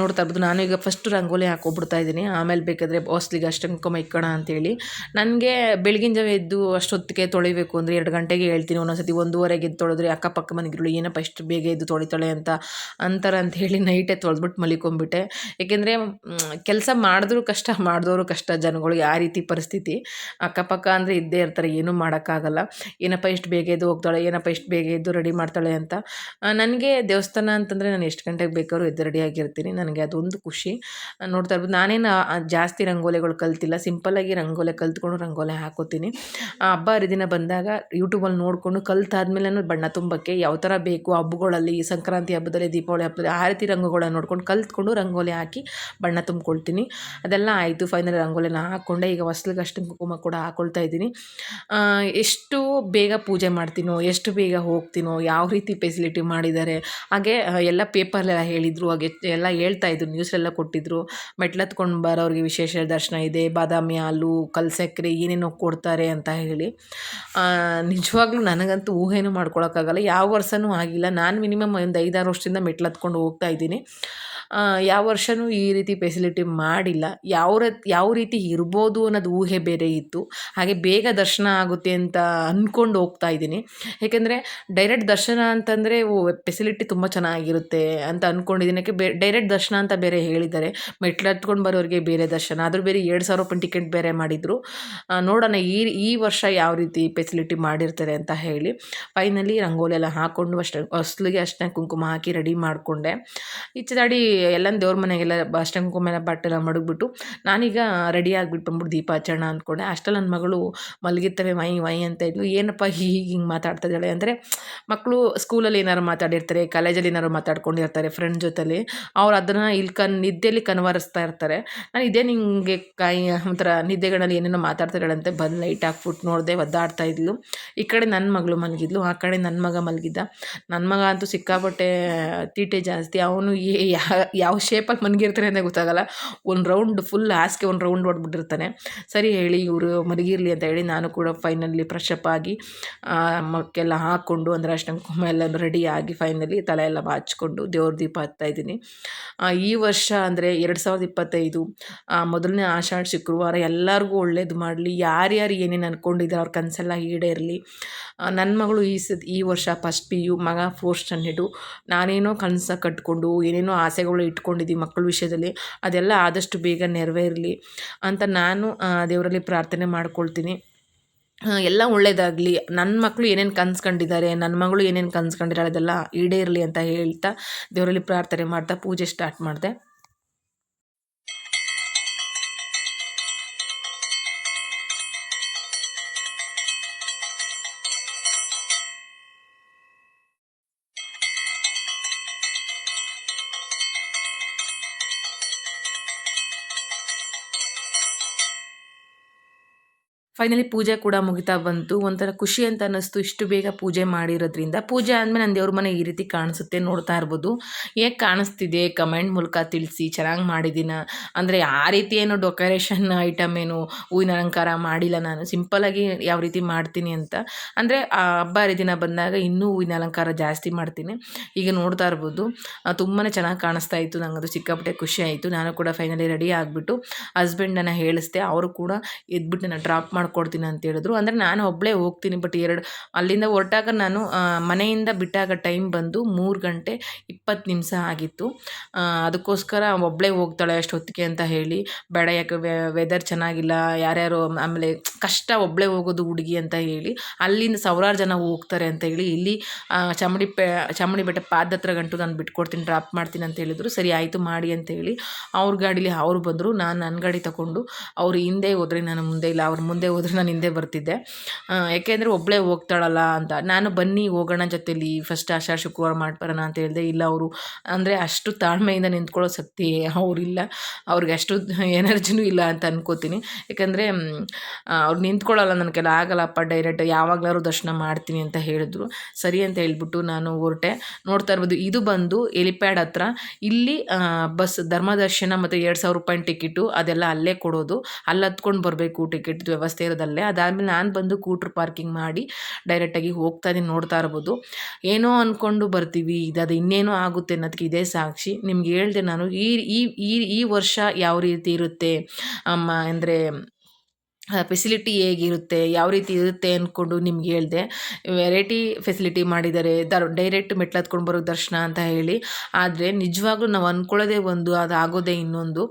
ನೋಡ್ತಾ ಇರ್ಬೋದು. ನಾನು ಈಗ ಫಸ್ಟು ರಂಗೋಲಿ ಹಾಕೊಬಿಡ್ತಾ ಇದ್ದೀನಿ. ಆಮೇಲೆ ಬೇಕಾದರೆ ಹೊಸ್ಲಿಗೆ ಅಷ್ಟು ಕುಂಕುಮ ಇಕ್ಕೋಣ ಅಂತೇಳಿ. ನನಗೆ ಬೆಳಗಿನ ಜಾವ ಎದ್ದು ಅಷ್ಟೊತ್ತಿಗೆ ತೊಳಿಬೇಕು ಅಂದರೆ ಎರಡು ಗಂಟೆಗೆ ಹೇಳ್ತೀನಿ. ಒಂದೊಂದ್ಸತಿ ಒಂದೂವರೆಗೆ ಎದ್ದು ತೊಳೆದ್ರೆ ಅಕ್ಕಪಕ್ಕ ಮನೆಗಿರಳು, ಏನಪ್ಪ ಇಷ್ಟು ಬೇಗ ಎದ್ದು ತೊಳಿತಾಳೆ ಅಂತ ಅಂತಾರೆ ಅಂತ ಹೇಳಿ ನೈಟೇ ತೊಳೆದ್ಬಿಟ್ಟು ಮಲಿಕೊಂಬಿಟ್ಟೆ ಏಕೆಂದರೆ ಕೆಲಸ ಮಾಡಿದ್ರು ಕಷ್ಟ, ಮಾಡಿದವರು ಕಷ್ಟ ಜನಗಳಿಗೆ ಆ ರೀತಿ ಪರಿಸ್ಥಿತಿ. ಅಕ್ಕಪಕ್ಕ ಅಂದರೆ ಇದ್ದೇ ಇರ್ತಾರೆ, ಏನೂ ಮಾಡೋಕ್ಕಾಗಲ್ಲ. ಏನಪ್ಪ ಇಷ್ಟು ಬೇಗ ಎದ್ದು ಹೋಗ್ತಾಳೆ, ಏನಪ್ಪ ಇಷ್ಟು ಬೇಗ ಎದ್ದು ರೆಡಿ ಮಾಡ್ತಾಳೆ ಅಂತ. ನನಗೆ ದೇವಸ್ಥಾನ ಅಂತಂದರೆ ನಾನು ಎಷ್ಟು ಗಂಟೆಗೆ ಬೇಕಾದ್ರೂ ಎದ್ದು ರೆಡಿಯಾಗಿರ್ತೀನಿ ನನಗೆ ಅದೊಂದು ಖುಷಿ. ನೋಡ್ತಾ ಇರ್ಬೋದು, ನಾನೇನು ಜಾಸ್ತಿ ರಂಗೋಲೆಗಳು ಕಲ್ತಿಲ್ಲ. ಸಿಂಪಲ್ಲಾಗಿ ರಂಗೋಲೆ ಕಲ್ತ್ಕೊಂಡು ರಂಗೋಲೆ ಹಾಕೋತೀನಿ. ಹಬ್ಬ ಹರಿದಿನ ಬಂದಾಗ ಯೂಟ್ಯೂಬಲ್ಲಿ ನೋಡಿಕೊಂಡು ಕಲ್ತಾದ್ಮೇಲೆ ಬಣ್ಣ ತುಂಬಕ್ಕೆ ಯಾವ ಥರ ಬೇಕು ಹಬ್ಬಗಳಲ್ಲಿ ಸಂಕ್ರಾಂತಿ ಹಬ್ಬದಲ್ಲಿ, ದೀಪಾವಳಿ ಹಬ್ಬದಲ್ಲಿ ಆ ರೀತಿ ರಂಗಗಳನ್ನು ನೋಡ್ಕೊಂಡು ಕಲ್ತ್ಕೊಂಡು ರಂಗೋಲಿ ಹಾಕಿ ಬಣ್ಣ ತುಂಬ್ಕೊಳ್ತೀನಿ. ಅದೆಲ್ಲ ಆಯಿತು ಫೈನಲ್ ರಂಗೋಲಿನ ಹಾಕ್ಕೊಂಡೆ ಈಗ ಹೊಸ್ಲಿಗೆ ಅಷ್ಟು ಕುಂಕುಮ ಕೂಡ ಹಾಕ್ಕೊಳ್ತಾ ಇದ್ದೀನಿ. ಎಷ್ಟು ಬೇಗ ಪೂಜೆ ಮಾಡ್ತೀನೋ, ಎಷ್ಟು ಬೇಗ ಹೋಗ್ತೀನೋ, ಯಾವ ರೀತಿ ಫೆಸಿಲಿಟಿ ಮಾಡಿದ್ದಾರೆ, ಹಾಗೆ ಎಲ್ಲ ಪೇಪರ್ಲೆಲ್ಲ ಹೇಳಿದರು, ಹಾಗೆ ಎಲ್ಲ ಹೇಳ್ತಾ ಇದ್ರು ನ್ಯೂಸೆಲ್ಲ ಕೊಟ್ಟಿದ್ರು. ಮೆಟ್ಲತ್ಕೊಂಡು ಬರೋರಿಗೆ ವಿಶೇಷ ದರ್ಶನ ಇದೆ, ಬಾದಾಮಿ ಹಾಲು ಕಲ್ಸಕ್ಕರೆ ಏನೇನೋ ಕೊಡ್ತಾರೆ ಅಂತ ಹೇಳಿ. ನಿಜವಾಗ್ಲೂ ನನಗಂತೂ ಊಹೆನೂ ಮಾಡ್ಕೊಳಕ್ಕಾಗಲ್ಲ. ಯಾವ ವರ್ಷವೂ ಆಗಿಲ್ಲ. ನಾನು ಮಿನಿಮಮ್ ಒಂದು ಐದಾರು ವರ್ಷದಿಂದ ಮೆಟ್ಲತ್ಕೊಂಡು ಹೋಗ್ತಾ ಇದ್ದೀನಿ. ಯಾವ ವರ್ಷವೂ ಈ ರೀತಿ ಫೆಸಿಲಿಟಿ ಮಾಡಿಲ್ಲ. ಯಾವ ಯಾವ ರೀತಿ ಇರ್ಬೋದು ಅನ್ನೋದು ಊಹೆ ಬೇರೆ ಇತ್ತು. ಹಾಗೆ ಬೇಗ ದರ್ಶನ ಆಗುತ್ತೆ ಅಂತ ಅಂದ್ಕೊಂಡು ಹೋಗ್ತಾ ಇದ್ದೀನಿ. ಏಕೆಂದರೆ ಡೈರೆಕ್ಟ್ ದರ್ಶನ ಅಂತಂದರೆ ಫೆಸಿಲಿಟಿ ತುಂಬ ಚೆನ್ನಾಗಿರುತ್ತೆ ಅಂತ ಅಂದ್ಕೊಂಡಿದ್ದೀನಿ ಯಾಕೆ ಬೇ ಡೈರೆಕ್ಟ್ ದರ್ಶನ ಅಂತ ಬೇರೆ ಹೇಳಿದ್ದಾರೆ. ಮೆಟ್ಲು ಹತ್ಕೊಂಡು ಬರೋರಿಗೆ ಬೇರೆ ದರ್ಶನ. ಅದ್ರ ಬೇರೆ ಎರಡು ಸಾವಿರ ರೂಪಾಯಿ ಟಿಕೆಟ್ ಬೇರೆ ಮಾಡಿದರು. ನೋಡೋಣ ಈ ಈ ವರ್ಷ ಯಾವ ರೀತಿ ಫೆಸಿಲಿಟಿ ಮಾಡಿರ್ತಾರೆ ಅಂತ ಹೇಳಿ. ಫೈನಲಿ ರಂಗೋಲಿ ಎಲ್ಲ ಹಾಕ್ಕೊಂಡು ಅಷ್ಟೇ, ಹೊಸ್ಲಿಗೆ ಅಷ್ಟೇ ಕುಂಕುಮ ಹಾಕಿ ರೆಡಿ ಮಾಡಿಕೊಂಡೆ. ಈಚೆ ದಾಡಿ ಎಲ್ಲ ದೇವ್ರ ಮನೆಗೆಲ್ಲ ಅಷ್ಟೇ ಕುಂಕುಮ ಎಲ್ಲ ಬಟ್ಟೆಲ್ಲ ಮಡಗ್ಬಿಟ್ಟು ನಾನೀಗ ರೆಡಿ ಆಗಿಬಿಟ್ಟು ಬಂದ್ಬಿಟ್ಟು ದೀಪ ಹಚ್ಚೋಣ ಅಂದ್ಕೊಂಡೆ ಅಷ್ಟರಲ್ಲಿ ನನ್ನ ಮಗಳು ಮಲಗಿರ್ತವೆ ವೈ ವೈ ಅಂತ ಇದ್ಲು. ಏನಪ್ಪ ಹೀಗೆ, ಹಿಂಗೆ ಮಾತಾಡ್ತಾ ಇದ್ದಾಳೆ ಅಂದರೆ ಮಕ್ಕಳು ಸ್ಕೂಲಲ್ಲಿ ಏನಾರು ಮಾತಾಡಿರ್ತಾರೆ ಕಾಲೇಜಲ್ಲಿ ಏನಾರು ಮಾತಾಡ್ಕೊಂಡಿರ್ತಾರೆ ಫ್ರೆಂಡ್ ಜೊತೆಲಿ, ಅವ್ರು ಅದನ್ನು ಇಲ್ಲಿ ಕನ್ ನಿದ್ದೆಯಲ್ಲಿ ಕನ್ವರಿಸ್ತಾ ಇರ್ತಾರೆ. ನಾನು ಇದೇ ನಿಂಗೆ ಕೈ, ಒಂಥರ ನಿದ್ದೆಗಳಲ್ಲಿ ಏನೇನೋ ಮಾತಾಡ್ತಾ ಅಂತ ಬಂದು ಲೈಟ್ ಹಾಕ್ಬಿಟ್ಟು ನೋಡಿದೆ ಒದ್ದಾಡ್ತಾ ಇದ್ಲು. ಈ ಕಡೆ ನನ್ನ ಮಗಳು ಮಲಗಿದ್ಲು, ಆ ಕಡೆ ನನ್ನ ಮಗ ಮಲಗಿದ್ದ. ನನ್ನ ಮಗ ಅಂತೂ ಸಿಕ್ಕಾಪಟ್ಟೆ ತೀಟೆ ಜಾಸ್ತಿ. ಅವನು ಯಾವ ಶೇಪಲ್ಲಿ ಮನಗಿರ್ತಾರೆ ಅಂತ ಗೊತ್ತಾಗಲ್ಲ. ಒಂದು ರೌಂಡ್ ಫುಲ್ ಹಾಸಿಗೆ ಒಂದು ರೌಂಡ್ ಹೊಡ್ಬಿಟ್ಟಿರ್ತಾನೆ ಸರಿ ಹೇಳಿ ಇವರು ಮಲಗಿರಲಿ ಅಂತ ಹೇಳಿ ನಾನು ಕೂಡ ಫೈನಲಿ ಫ್ರೆಶಪ್ ಆಗಿ ಮಕ್ಕೆಲ್ಲ ಹಾಕ್ಕೊಂಡು ಅಂದರೆ ಅಷ್ಟು ಕುಮ ಎಲ್ಲ ರೆಡಿ ಆಗಿ ಫೈನಲಿ ತಲೆ ಎಲ್ಲ ಬಾಚ್ಕೊಂಡು ದೇವ್ರ ದೀಪ ಹತ್ತಾ ಇದ್ದೀನಿ. ಈ ವರ್ಷ ಅಂದರೆ ಎರಡು ಸಾವಿರದ ಇಪ್ಪತ್ತೈದು ಮೊದಲನೇ ಆಷಾಢ ಶುಕ್ರವಾರ ಎಲ್ಲರಿಗೂ ಒಳ್ಳೇದು ಮಾಡಲಿ. ಯಾರ್ಯಾರು ಏನೇನು ಅಂದ್ಕೊಂಡಿದ್ದಾರೆ ಅವ್ರ ಕನಸೆಲ್ಲ ಈಡೇರಲಿ. ನನ್ನ ಮಗಳು ಈ ಸದ್, ಈ ವರ್ಷ ಫಸ್ಟ್ ಪಿ ಯು ಮಗ ಫೋರ್ತ್ ಸ್ಟ್ಯಾಂಡರ್ಡು ನಾನೇನೋ ಕನಸ ಕಟ್ಕೊಂಡು, ಏನೇನೋ ಆಸೆಗಳು ಇಟ್ಕೊಂಡಿದ್ದೀವಿ ಮಕ್ಕಳ ವಿಷಯದಲ್ಲಿ, ಅದೆಲ್ಲ ಆದಷ್ಟು ಬೇಗ ನೆರವೇರಲಿ ಅಂತ ನಾನು ದೇವರಲ್ಲಿ ಪ್ರಾರ್ಥನೆ ಮಾಡ್ಕೊಳ್ತೀನಿ. ಎಲ್ಲ ಒಳ್ಳೇದಾಗಲಿ. ನನ್ನ ಮಕ್ಕಳು ಏನೇನು ಕನ್ಸ್ಕೊಂಡಿದ್ದಾರೆ ನನ್ನ ಮಗಳು ಏನೇನು ಕನ್ಸ್ಕೊಂಡಿದ್ದಾಳೆ ಅದೆಲ್ಲ ಈಡೇರಲಿ ಅಂತ ಹೇಳ್ತಾ ದೇವರಲ್ಲಿ ಪ್ರಾರ್ಥನೆ ಮಾಡ್ತಾ ಪೂಜೆ ಸ್ಟಾರ್ಟ್ ಮಾಡಿದೆ. ಫೈನಲಿ ಪೂಜೆ ಕೂಡ ಮುಗಿತಾ ಬಂತು. ಒಂಥರ ಖುಷಿ ಅಂತ ಅನ್ನಿಸ್ತು. ಇಷ್ಟು ಬೇಗ ಪೂಜೆ ಮಾಡಿರೋದ್ರಿಂದ. ಪೂಜೆ ಆದಮೇಲೆ ನನ್ನ ದೇವ್ರ ಮನೆ ಈ ರೀತಿ ಕಾಣಿಸುತ್ತೆ ನೋಡ್ತಾ ಇರ್ಬೋದು. ಹೇಗೆ ಕಾಣಿಸ್ತಿದೆ? ಕಮೆಂಟ್ ಮೂಲಕ ತಿಳಿಸಿ. ಚೆನ್ನಾಗಿ ಮಾಡಿದ್ದೀನ ಅಂದರೆ ಆ ರೀತಿ ಏನು ಡೆಕೋರೇಷನ್ ಐಟಮ್ ಏನು ಹೂವಿನ ಅಲಂಕಾರ ಮಾಡಿಲ್ಲ ನಾನು. ಸಿಂಪಲಾಗಿ ಯಾವ ರೀತಿ ಮಾಡ್ತೀನಿ ಅಂತ. ಅಂದರೆ ಆ ಹಬ್ಬ ಹರಿದಿನ ಬಂದಾಗ ಇನ್ನೂ ಹೂವಿನ ಅಲಂಕಾರ ಜಾಸ್ತಿ ಮಾಡ್ತೀನಿ. ಈಗ ನೋಡ್ತಾ ಇರ್ಬೋದು. ತುಂಬಾ ಚೆನ್ನಾಗಿ ಕಾಣಿಸ್ತಾ ಇತ್ತು. ನಂಗದು ಸಿಕ್ಕಾಪಟ್ಟೆ ಖುಷಿ ಆಯಿತು. ನಾನು ಕೂಡ ಫೈನಲಿ ರೆಡಿ ಆಗಿಬಿಟ್ಟು ಹಸ್ಬೆಂಡನ್ನು ಹೇಳಿಸ್ದೆ. ಅವರು ಕೂಡ ಎದ್ಬಿಟ್ಟು ನಾನು ಡ್ರಾಪ್ ಮಾಡ್ಕೊಡ್ತೀನಿ ಅಂತ ಹೇಳಿದ್ರು. ಅಂದರೆ ನಾನು ಒಬ್ಬಳೇ ಹೋಗ್ತೀನಿ ಬಟ್ ಎರಡು ಅಲ್ಲಿಂದ ಹೊರಟಾಗ ನಾನು ಮನೆಯಿಂದ ಬಿಟ್ಟಾಗ ಟೈಮ್ ಬಂದು ಮೂರು ಗಂಟೆ ಇಪ್ಪತ್ತು ನಿಮಿಷ ಆಗಿತ್ತು. ಅದಕ್ಕೋಸ್ಕರ ಒಬ್ಬಳೇ ಹೋಗ್ತಾಳೆ ಅಷ್ಟೊತ್ತಿಗೆ ಅಂತ ಹೇಳಿ, ಬೇಡ ಯಾಕೆ ವೆದರ್ ಚೆನ್ನಾಗಿಲ್ಲ, ಯಾರ್ಯಾರು ಆಮೇಲೆ ಕಷ್ಟ ಒಬ್ಬಳೇ ಹೋಗೋದು ಹುಡುಗಿ ಅಂತ ಹೇಳಿ, ಅಲ್ಲಿಂದ ಸಾವಿರಾರು ಜನ ಹೋಗ್ತಾರೆ ಅಂತ ಹೇಳಿ, ಇಲ್ಲಿ ಚಾಮುಂಡಿ ಪೆ, ಚಾಮುಂಡಿ ಬೆಟ್ಟ ಪಾದ ಹತ್ರ ಗಂಟು ನಾನು ಬಿಟ್ಕೊಡ್ತೀನಿ ಡ್ರಾಪ್ ಮಾಡ್ತೀನಿ ಅಂತ ಹೇಳಿದ್ರು. ಸರಿ, ಆಯಿತು ಮಾಡಿ ಅಂತ ಹೇಳಿ, ಅವ್ರ ಗಾಡೀಲಿ ಅವ್ರು ಬಂದರು. ನಾನು ನನ್ನ ಗಾಡಿ ತಗೊಂಡು ಅವ್ರು ಹಿಂದೆ ಹೋದ್ರೆ, ನಾನು ಮುಂದೆ ಇಲ್ಲ, ಅವ್ರು ಮುಂದೆ ಹೋದ್ರೆ ನಾನು ಹಿಂದೆ ಬರ್ತಿದ್ದೆ. ಯಾಕೆ ಯಾಕೆಂದರೆ ಒಬ್ಬಳೇ ಹೋಗ್ತಾಳಲ್ಲ ಅಂತ. ನಾನು ಬನ್ನಿ ಹೋಗೋಣ ಜೊತೆಲಿ ಫಸ್ಟ್ ಆಷಾಢ ಶುಕ್ರವಾರ ಮಾಡ್ಬರೋಣ ಅಂತ ಹೇಳಿದೆ. ಇಲ್ಲ ಅವರು, ಅಂದರೆ ಅಷ್ಟು ತಾಳ್ಮೆಯಿಂದ ನಿಂತ್ಕೊಳ್ಳೋ ಶಕ್ತಿ ಅವರಿಲ್ಲ. ಅವ್ರಿಗೆ ಅಷ್ಟು ಎನರ್ಜಿನೂ ಇಲ್ಲ ಅಂತ ಅನ್ಕೋತೀನಿ. ಯಾಕಂದರೆ ಅವ್ರು ನಿಂತ್ಕೊಳ್ಳಲ್ಲ ಕೆಲ, ಆಗಲ್ಲಪ್ಪ ಡೈರೆಕ್ಟ್ ಯಾವಾಗಲಾರು ದರ್ಶನ ಮಾಡ್ತೀನಿ ಅಂತ ಹೇಳಿದ್ರು. ಸರಿ ಅಂತ ಹೇಳಿಬಿಟ್ಟು ನಾನು ಹೊರಟೆ. ನೋಡ್ತಾ ಇರ್ಬೋದು, ಇದು ಬಂದು ಎಲಿಪ್ಯಾಡ್ ಹತ್ರ. ಇಲ್ಲಿ ಬಸ್ ಧರ್ಮದರ್ಶನ ಮತ್ತು ಎರಡು ಸಾವಿರ ರೂಪಾಯಿ ಟಿಕೆಟು ಅದೆಲ್ಲ ಅಲ್ಲೇ ಕೊಡೋದು. ಅಲ್ಲಿ ಹತ್ಕೊಂಡು ಬರಬೇಕು ಟಿಕೆಟ್ ವ್ಯವಸ್ಥೆ ಇರೋದಲ್ಲೇ ಅದಾದಮೇಲೆ ನಾನು ಬಂದು ಕೂಟ್ರ್ ಪಾರ್ಕಿಂಗ್ ಮಾಡಿ ಡೈರೆಕ್ಟಾಗಿ ಹೋಗ್ತಾ ಇದ್ದೀನಿ ನೋಡ್ತಾ ಇರ್ಬೋದು. ಏನೋ ಅಂದ್ಕೊಂಡು ಬರ್ತೀವಿ. ಇದು ಇನ್ನೇನೋ ಆಗುತ್ತೆ ಅನ್ನೋದಕ್ಕೆ ಇದೇ ಸಾಕ್ಷಿ. ನಿಮ್ಗೆ ಹೇಳ್ದೆ ನಾನು ಈ ಈ ಈ ವರ್ಷ ಯಾವ ರೀತಿ ಇರುತ್ತೆ? ಅಮ್ಮ, ಅಂದರೆ ಫೆಸಿಲಿಟಿ ಹೇಗಿರುತ್ತೆ, ಯಾವ ರೀತಿ ಇರುತ್ತೆ ಅಂದ್ಕೊಂಡು ನಿಮ್ಗೆ ಹೇಳಿದೆ. ವೆರೈಟಿ ಫೆಸಿಲಿಟಿ ಮಾಡಿದ್ದಾರೆ, ದರ್ ಡೈರೆಕ್ಟ್ ಮೆಟ್ಲು ಹತ್ಕೊಂಡು ಬರೋ ದರ್ಶನ ಅಂತ ಹೇಳಿ. ಆದರೆ ನಿಜವಾಗ್ಲೂ ನಾವು ಅಂದ್ಕೊಳ್ಳೋದೇ ಒಂದು, ಅದು ಆಗೋದೇ ಇನ್ನೊಂದು.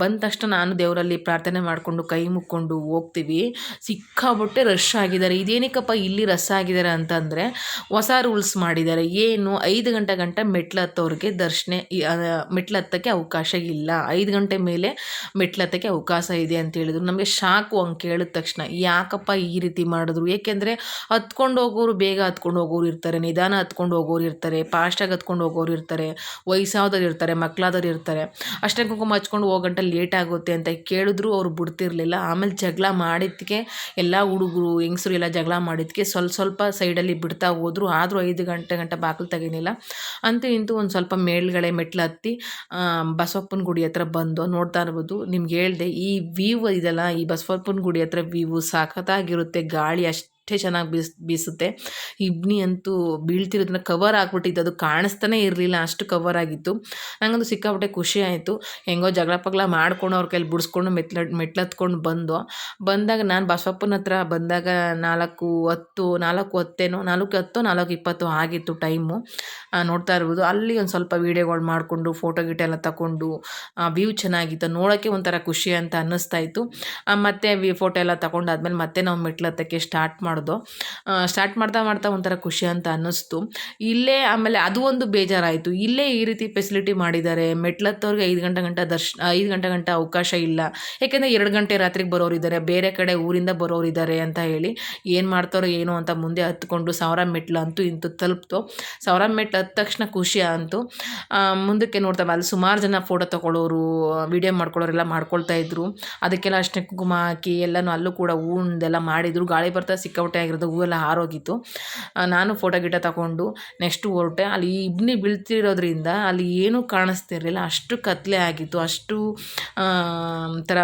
ಬಂದ ತಕ್ಷಣ ನಾನು ದೇವರಲ್ಲಿ ಪ್ರಾರ್ಥನೆ ಮಾಡಿಕೊಂಡು ಕೈ ಮುಕ್ಕೊಂಡು ಹೋಗ್ತೀವಿ. ಸಿಕ್ಕಾಬಟ್ಟೆ ರಶ್ ಆಗಿದ್ದಾರೆ. ಇದೇನಕ್ಕಪ್ಪ ಇಲ್ಲಿ ರಶ್ ಆಗಿದ್ದಾರೆ ಅಂತಂದರೆ ಹೊಸ ರೂಲ್ಸ್ ಮಾಡಿದ್ದಾರೆ. ಏನು ಐದು ಗಂಟೆ ಗಂಟ ಮೆಟ್ಲು ಹತ್ತೋರಿಗೆ ದರ್ಶನ ಮೆಟ್ಲು ಹತ್ತಕ್ಕೆ ಅವಕಾಶ ಇಲ್ಲ. ಐದು ಗಂಟೆ ಮೇಲೆ ಮೆಟ್ಲು ಹತ್ತಕ್ಕೆ ಅವಕಾಶ ಇದೆ ಅಂತ ಹೇಳಿದ್ರು. ನಮಗೆ ಶಾಕು ಹಂಗೆ ಕೇಳಿದ ತಕ್ಷಣ, ಯಾಕಪ್ಪ ಈ ರೀತಿ ಮಾಡಿದ್ರು? ಏಕೆಂದರೆ ಹತ್ಕೊಂಡು ಹೋಗೋರು ಬೇಗ ಹತ್ಕೊಂಡು ಹೋಗೋರು ಇರ್ತಾರೆ, ನಿಧಾನ ಹತ್ಕೊಂಡು ಹೋಗೋರು ಇರ್ತಾರೆ ಫಾಸ್ಟಾಗಿ ಹತ್ಕೊಂಡು ಹೋಗೋರು ಇರ್ತಾರೆ, ವಯಸ್ಸಾದವ್ರು ಇರ್ತಾರೆ ಮಕ್ಕಳಾದವ್ರು ಇರ್ತಾರೆ. ಅಷ್ಟೇ ಕುಂಕುಮ ಹಚ್ಕೊಂಡು ಹೋಗೋ ಗಂಟೆ ಲೇಟ್ ಆಗುತ್ತೆ ಅಂತ ಕೇಳಿದ್ರು ಅವ್ರು ಬಿಡ್ತಿರ್ಲಿಲ್ಲ. ಆಮೇಲೆ ಜಗಳ ಮಾಡಿದ್ದಕ್ಕೆ ಎಲ್ಲ ಹುಡುಗರು, ಹೆಂಗಸರು ಎಲ್ಲ ಜಗಳ ಮಾಡಿದ್ದಕ್ಕೆ ಸ್ವಲ್ಪ ಸ್ವಲ್ಪ ಸೈಡಲ್ಲಿ ಬಿಡ್ತಾ ಹೋದ್ರು. ಆದರೂ ಐದು ಗಂಟೆ ಗಂಟೆ ಬಾಗಿಲು ತೆಗೀನಿಲ್ಲ ಅಂತೂ ಇಂತೂ ಒಂದು ಸ್ವಲ್ಪ ಮೇಲ್ಗಡೆ ಮೆಟ್ಲು ಹತ್ತಿ ಬಸವಪ್ಪನ ಗುಡಿ ಹತ್ರ ಬಂದು ನೋಡ್ತಾ ಇರ್ಬೋದು. ನಿಮ್ಗೆ ಹೇಳಿದೆ, ಈ ವ್ಯೂ ಇದೆಲ್ಲ, ಈ ಬಸವಪ್ಪನ ಗುಡಿ ಹತ್ರ ವಿವು ಸಖತ್ತಾಗಿರುತ್ತೆ ಗಾಳಿ ಅಷ್ಟೇ ಚೆನ್ನಾಗಿ ಬೀಸ್, ಬೀಸುತ್ತೆ. ಇಬ್ನಿ ಅಂತೂ ಬೀಳ್ತಿರೋದನ್ನ ಕವರ್ ಆಗ್ಬಿಟ್ಟಿತ್ತು. ಅದು ಕಾಣಿಸ್ತಾನೆ ಇರಲಿಲ್ಲ, ಅಷ್ಟು ಕವರ್ ಆಗಿತ್ತು. ನನಗಂತೂ ಸಿಕ್ಕಾಪಟ್ಟೆ ಖುಷಿ ಆಯಿತು. ಹೆಂಗೋ ಜಗಳ ಪಗಳ ಮಾಡ್ಕೊಂಡು ಅವ್ರ ಕೈಲಿ ಬಿಡಿಸ್ಕೊಂಡು ಮೆಟ್ಲ ಮೆಟ್ಲತ್ಕೊಂಡು ಬಂದು ಬಂದಾಗ ನಾನು ಬಸವಪ್ಪನ ಹತ್ರ ಬಂದಾಗ ನಾಲ್ಕು ಹತ್ತು, ನಾಲ್ಕು ಹತ್ತೇನೋ, ನಾಲ್ಕು ಹತ್ತು, ನಾಲ್ಕು ಇಪ್ಪತ್ತು ಆಗಿತ್ತು ಟೈಮು. ನೋಡ್ತಾ ಇರ್ಬೋದು. ಅಲ್ಲಿ ಒಂದು ಸ್ವಲ್ಪ ವೀಡಿಯೋಗಳು ಮಾಡಿಕೊಂಡು, ಫೋಟೋ ಗಿಟೋ ಎಲ್ಲ ತಗೊಂಡು ವ್ಯೂ ಚೆನ್ನಾಗಿತ್ತು. ನೋಡೋಕ್ಕೆ ಒಂಥರ ಖುಷಿ ಅಂತ ಅನ್ನಿಸ್ತಾ ಇತ್ತು. ಮತ್ತೆ ಫೋಟೋ ಎಲ್ಲ ತಗೊಂಡಾದ್ಮೇಲೆ ಮತ್ತೆ ನಾವು ಮೆಟ್ಲತ್ತಕ್ಕೆ ಸ್ಟಾರ್ಟ್ ಸ್ಟಾರ್ಟ್ ಸ್ಟಾರ್ಟ್ ಮಾಡ್ತಾ ಮಾಡ್ತಾ ಒಂಥರ ಖುಷಿ ಅಂತ ಅನ್ನಿಸ್ತು. ಇಲ್ಲೇ ಆಮೇಲೆ ಅದು ಒಂದು ಬೇಜಾರಾಯಿತು. ಇಲ್ಲೇ ಈ ರೀತಿ ಫೆಸಿಲಿಟಿ ಮಾಡಿದ್ದಾರೆ. ಮೆಟ್ಲತ್ತವ್ರಿಗೆ ಐದು ಗಂಟೆ ಗಂಟೆ ದರ್ಶನ ಐದು ಗಂಟೆ ಗಂಟೆ ಅವಕಾಶ ಇಲ್ಲ. ಯಾಕೆಂದರೆ ಎರಡು ಗಂಟೆ ರಾತ್ರಿಗೆ ಬರೋರಿದ್ದಾರೆ ಬೇರೆ ಕಡೆ ಊರಿಂದ ಬರೋರಿದ್ದಾರೆ ಅಂತ ಹೇಳಿ ಏನು ಮಾಡ್ತಾರೋ ಏನೋ ಅಂತ ಮುಂದೆ ಹತ್ಕೊಂಡು ಸಾವಿರ ಮೆಟ್ಲು ಅಂತೂ ಇಂತು ತಲುಪ್ತು. ಸಾವಿರ ಮೆಟ್ಲು ಹತ್ತ ತಕ್ಷಣ ಖುಷಿ ಅಂತು ಮುಂದಕ್ಕೆ ನೋಡ್ತಾ ಅಲ್ಲಿ ಸುಮಾರು ಜನ ಫೋಟೋ ತಗೊಳ್ಳೋರು ವಿಡಿಯೋ ಮಾಡ್ಕೊಳ್ಳೋರೆಲ್ಲ ಮಾಡ್ಕೊಳ್ತಾ ಇದ್ರು. ಅದಕ್ಕೆಲ್ಲ ಅಷ್ಟೇ ಕುಂಕುಮ ಹಾಕಿ ಎಲ್ಲನೂ ಅಲ್ಲೂ ಕೂಡ ಹೂಂದೆಲ್ಲ ಮಾಡಿದ್ರು. ಗಾಳಿ ಬರ್ತಾ ಸಿಕ್ಕಾಪಟ್ಟೆ ಆಗಿರೋದು ಹೂವೆಲ್ಲ ಹಾರೋಗಿತ್ತು. ಆ, ನಾನು ಫೋಟೋ ಗಿಟ ತಗೊಂಡು ನೆಕ್ಸ್ಟ್ ಹೊರಟೆ ಅಲ್ಲಿ ಇಬ್ನಿ ಬೀಳ್ತಿರೋದ್ರಿಂದ ಅಲ್ಲಿ ಏನೂ ಕಾಣಿಸ್ತಿರಲಿಲ್ಲ ಅಷ್ಟು ಕತ್ಲೆ ಆಗಿತ್ತು ಅಷ್ಟು ಆ, ಒಂಥರ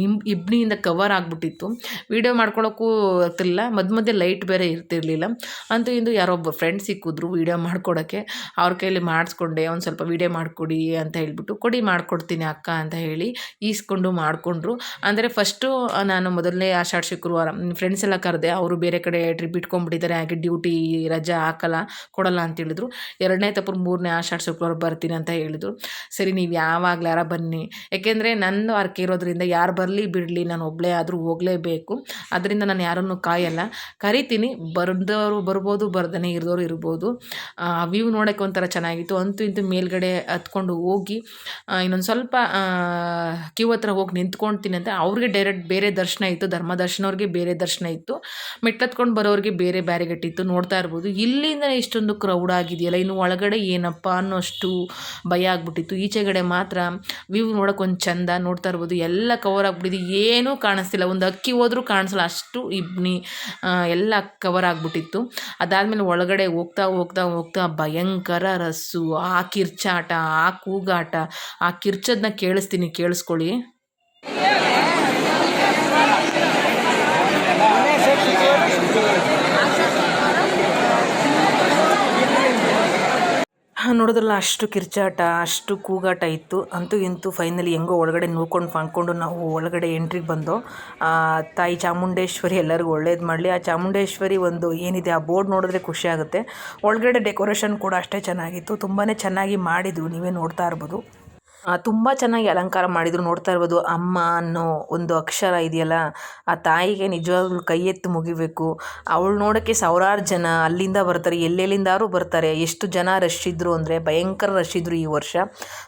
ಇಮ್- ಇಬ್ನಿಯಿಂದ ಕವರ್ ಆಗಿಬಿಟ್ಟಿತ್ತು. ವಿಡಿಯೋ ಮಾಡ್ಕೊಳ್ಳೋಕ್ಕೂ ಆಗ್ತಿರಲಿಲ್ಲ ಮಧ್ಯ ಮಧ್ಯೆ ಲೈಟ್ ಬೇರೆ ಇರ್ತಿರಲಿಲ್ಲ. ಅಂತೂ ಇಂದು ಯಾರೊಬ್ಬ ಫ್ರೆಂಡ್ ಸಿಕ್ಕಿದ್ರು ವಿಡಿಯೋ ಮಾಡ್ಕೊಡೋಕ್ಕೆ ಅವ್ರ ಕೈಯಲ್ಲಿ ಮಾಡಿಸ್ಕೊಂಡೆ ಒಂದು ಸ್ವಲ್ಪ ವಿಡಿಯೋ ಮಾಡಿಕೊಡಿ ಅಂತ ಹೇಳಿಬಿಟ್ಟು ಕೊಡಿ ಮಾಡಿಕೊಡ್ತೀನಿ ಅಕ್ಕ ಅಂತ ಹೇಳಿ ಈಸ್ಕೊಂಡು ಮಾಡಿಕೊಂಡ್ರು. ಅಂದರೆ ಫಸ್ಟು ನಾನು ಮೊದಲನೇ ಆಷಾಢ ಶುಕ್ರವಾರ ಫ್ರೆಂಡ್ಸ್ ಎಲ್ಲ ಕರೆದೆ ಅವರು ಬೇರೆ ಕಡೆ ಟ್ರಿಪ್ ಇಟ್ಕೊಂಡ್ಬಿಟ್ಟಿದ್ದಾರೆ, ಹಾಗೆ ಡ್ಯೂಟಿ ರಜಾ ಹಾಕಲ್ಲ, ಕೊಡಲ್ಲ ಅಂತ ಹೇಳಿದ್ರು. ಎರಡನೇ ತಪ್ಪು ಮೂರನೇ ಆಷಾಢ ಶುಕ್ರವಾರ ಬರ್ತೀನಿ ಅಂತ ಹೇಳಿದ್ರು. ಸರಿ, ನೀವು ಯಾವಾಗ್ಲಾರ ಬನ್ನಿ. ಯಾಕೆಂದರೆ ನನ್ನ ಅರ್ಕೆ ಇರೋದ್ರಿಂದ ಯಾರು ಬರಲಿ ಬಿಡಲಿ, ನಾನು ಒಬ್ಬಳೇ ಆದರೂ ಹೋಗಲೇಬೇಕು. ಅದರಿಂದ ನಾನು ಯಾರನ್ನು ಕಾಯಲ್ಲ. ಕರಿತೀನಿ, ಬರ್ದವರು ಬರ್ಬೋದು, ಬರ್ದನೇ ಇರೋರು ಇರ್ಬೋದು. ವ್ಯೂ ನೋಡೋಕ್ಕೆ ಒಂಥರ ಚೆನ್ನಾಗಿತ್ತು. ಅಂತೂ ಇಂತೂ ಮೇಲ್ಗಡೆ ಹತ್ಕೊಂಡು ಹೋಗಿ ಇನ್ನೊಂದು ಸ್ವಲ್ಪ ಕ್ಯೂ ಹತ್ರ ಹೋಗಿ ನಿಂತ್ಕೊಳ್ತೀನಿ ಅಂತ ಅವ್ರಿಗೆ ಡೈರೆಕ್ಟ್ ಬೇರೆ ದರ್ಶನ ಇತ್ತು. ಧರ್ಮ ದರ್ಶನವ್ರಿಗೆ ಬೇರೆ ದರ್ಶನ ಇತ್ತು. ಮೆಟ್ಲತ್ಕೊಂಡು ಬರೋರಿಗೆ ಬೇರೆ ಬ್ಯಾರಿಗಟ್ಟಿತ್ತು ನೋಡ್ತಾ ಇರ್ಬೋದು. ಇಲ್ಲಿಂದ ಇಷ್ಟೊಂದು ಕ್ರೌಡ್ ಆಗಿದೆಯಲ್ಲ, ಇನ್ನು ಒಳಗಡೆ ಏನಪ್ಪ ಅನ್ನೋಷ್ಟು ಭಯ ಆಗ್ಬಿಟ್ಟಿತ್ತು. ಈಚೆಗಡೆ ಮಾತ್ರ ವ್ಯೂ ನೋಡೋಕೆ ಒಂದು ಚಂದ, ನೋಡ್ತಾ ಇರ್ಬೋದು. ಎಲ್ಲ ಕವರ್ ಆಗ್ಬಿಟ್ಟಿದೆ. ಏನೂ ಕಾಣಿಸ್ತಿಲ್ಲ. ಒಂದು ಅಕ್ಕಿ ಹೋದರೂ ಕಾಣಿಸಲ್ಲ ಅಷ್ಟು ಇಬ್ನಿ ಎಲ್ಲ ಕವರ್ ಆಗಿಬಿಟ್ಟಿತ್ತು. ಅದಾದಮೇಲೆ ಒಳಗಡೆ ಹೋಗ್ತಾ ಹೋಗ್ತಾ ಹೋಗ್ತಾ ಭಯಂಕರ ರಸ್ಸು, ಆ ಕಿರ್ಚಾಟ, ಆ ಕೂಗಾಟ. ಆ ಕಿರ್ಚದನ್ನ ಕೇಳಿಸ್ತೀನಿ, ಕೇಳಿಸ್ಕೊಳ್ಳಿ. ನೋಡಿದ್ರಲ್ಲ, ಅಷ್ಟು ಕಿರ್ಚಾಟ, ಅಷ್ಟು ಕೂಗಾಟ ಇತ್ತು. ಅಂತೂ ಇಂತೂ ಫೈನಲಿ ಹೆಂಗೋ ಒಳಗಡೆ ನೋಡ್ಕೊಂಡು ಫಂಕೊಂಡು ನಾವು ಒಳಗಡೆ ಎಂಟ್ರಿಗೆ ಬಂದು ತಾಯಿ ಚಾಮುಂಡೇಶ್ವರಿ ಎಲ್ಲರಿಗೂ ಒಳ್ಳೇದು ಮಾಡಲಿ. ಆ ಚಾಮುಂಡೇಶ್ವರಿ ಒಂದು ಏನಿದೆ, ಆ ಬೋರ್ಡ್ ನೋಡಿದ್ರೆ ಖುಷಿ ಆಗುತ್ತೆ. ಒಳಗಡೆ ಡೆಕೋರೇಷನ್ ಕೂಡ ಅಷ್ಟೇ ಚೆನ್ನಾಗಿತ್ತು. ತುಂಬಾ ಚೆನ್ನಾಗಿ ಮಾಡಿದ್ರು ನೀವೇ ನೋಡ್ತಾ ಇರ್ಬೋದು. ತುಂಬ ಚೆನ್ನಾಗಿ ಅಲಂಕಾರ ಮಾಡಿದ್ರು. ನೋಡ್ತಾ ಇರ್ಬೋದು, ಅಮ್ಮ ಅನ್ನೋ ಒಂದು ಅಕ್ಷರ ಇದೆಯಲ್ಲ, ಆ ತಾಯಿಗೆ ನಿಜವಾಗ್ಲೂ ಕೈ ಎತ್ತಿ ಮುಗಿಬೇಕು. ಅವಳು ನೋಡೋಕ್ಕೆ ಸಾವಿರಾರು ಜನ ಅಲ್ಲಿಂದ ಬರ್ತಾರೆ ಎಲ್ಲೆಲ್ಲಿಂದಾರು ಬರ್ತಾರೆ. ಎಷ್ಟು ಜನ ರಶ್ ಇದ್ದರು ಅಂದರೆ, ಭಯಂಕರ ರಶ್ ಇದ್ದರು ಈ ವರ್ಷ.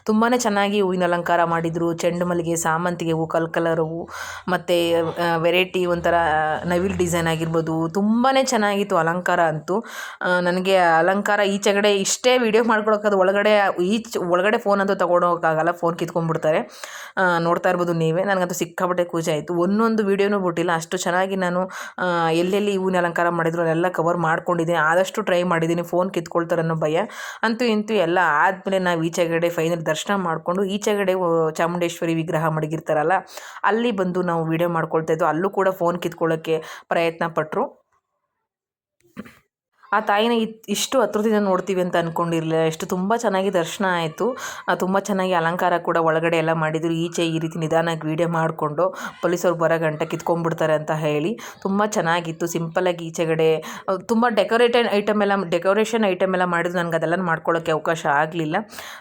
ತುಂಬಾ ಚೆನ್ನಾಗಿ ಹೂವಿನ ಅಲಂಕಾರ ಮಾಡಿದರು. ಚೆಂಡು ಮಲ್ಲಿಗೆ ಸಾಮಂತಿಗೆ ಹೂವು ಕಲ್ ಕಲರ್ ಹೂವು ಮತ್ತು ವೆರೈಟಿ ಒಂಥರ ನವಿಲ್ ಡಿಸೈನ್ ಆಗಿರ್ಬೋದು. ತುಂಬಾ ಚೆನ್ನಾಗಿತ್ತು ಅಲಂಕಾರ ಅಂತೂ. ನನಗೆ ಅಲಂಕಾರ ಈಚೆಗಡೆ ಇಷ್ಟೇ ವೀಡಿಯೋ ಮಾಡ್ಕೊಳಕ್ಕೆ ಒಳಗಡೆ, ಈಚ್, ಒಳಗಡೆ ಫೋನ್ ಅಂತೂ ತಗೊಂಡೋಗಕ್ಕಾಗಲ್ಲ. ಫೋನ್ ಕಿತ್ಕೊಂಡ್ಬಿಡ್ತಾರೆ. ನೋಡ್ತಾ ಇರ್ಬೋದು ನೀವೇ. ನನಗಂತೂ ಸಿಕ್ಕಾಪಟ್ಟೆ ಖುಷಿ ಆಯಿತು. ಒಂದೊಂದು ವೀಡಿಯೋನೂ ಬಿಟ್ಟಿಲ್ಲ. ಅಷ್ಟು ಚೆನ್ನಾಗಿ ನಾನು ಎಲ್ಲೆಲ್ಲಿ ಹೂವಿನ ಅಲಂಕಾರ ಮಾಡಿದ್ರು ಅಲ್ಲೆಲ್ಲ ಕವರ್ ಮಾಡ್ಕೊಂಡಿದ್ದೀನಿ ಆದಷ್ಟು ಟ್ರೈ ಮಾಡಿದ್ದೀನಿ. ಫೋನ್ ಕಿತ್ಕೊಳ್ತಾರೆ ಅನ್ನೋ ಭಯ. ಅಂತೂ ಇಂತೂ ಎಲ್ಲ ಆದಮೇಲೆ ನಾವು ಈಚೆಗಡೆ ಫೈನಲ್ ದರ್ಶನ ಮಾಡಿಕೊಂಡು, ಈಚೆಗಡೆ ಚಾಮುಂಡೇಶ್ವರಿ ವಿಗ್ರಹ ಮಡಗಿರ್ತಾರಲ್ಲ, ಅಲ್ಲಿ ಬಂದು ನಾವು ವೀಡಿಯೋ ಮಾಡ್ಕೊಳ್ತಾ ಅಲ್ಲೂ ಕೂಡ ಫೋನ್ ಕಿತ್ಕೊಳ್ಳೋಕ್ಕೆ ಪ್ರಯತ್ನ ಪಟ್ಟರು ಆ ತಾಯಿನ ಇಷ್ಟು ಹತ್ರದಿಂದ ನೋಡ್ತೀವಿ ಅಂತ ಅಂದ್ಕೊಂಡಿರಲಿಲ್ಲ ಎಷ್ಟು ತುಂಬ ಚೆನ್ನಾಗಿ ದರ್ಶನ ಆಯಿತು. ತುಂಬ ಚೆನ್ನಾಗಿ ಅಲಂಕಾರ ಕೂಡ ಒಳಗಡೆ ಎಲ್ಲ ಮಾಡಿದರು. ಈಚೆ ಈ ರೀತಿ ನಿಧಾನಕ್ಕೆ ವೀಡಿಯೋ ಮಾಡಿಕೊಂಡು ಪೊಲೀಸರು ಬರೋ ಗಂಟೆ ಕಿತ್ಕೊಂಡ್ಬಿಡ್ತಾರೆ ಅಂತ ಹೇಳಿ ತುಂಬ ಚೆನ್ನಾಗಿತ್ತು. ಸಿಂಪಲಾಗಿ ಈಚೆಗಡೆ ತುಂಬ ಡೆಕೋರೇಟೆಡ್ ಐಟಮ್ ಎಲ್ಲ, ಡೆಕೋರೇಷನ್ ಐಟಮ್ ಎಲ್ಲ ಮಾಡಿದ್ರು. ನನಗೆ ಅದೆಲ್ಲ ಮಾಡ್ಕೊಳ್ಳೋಕ್ಕೆ ಅವಕಾಶ ಆಗಲಿಲ್ಲ.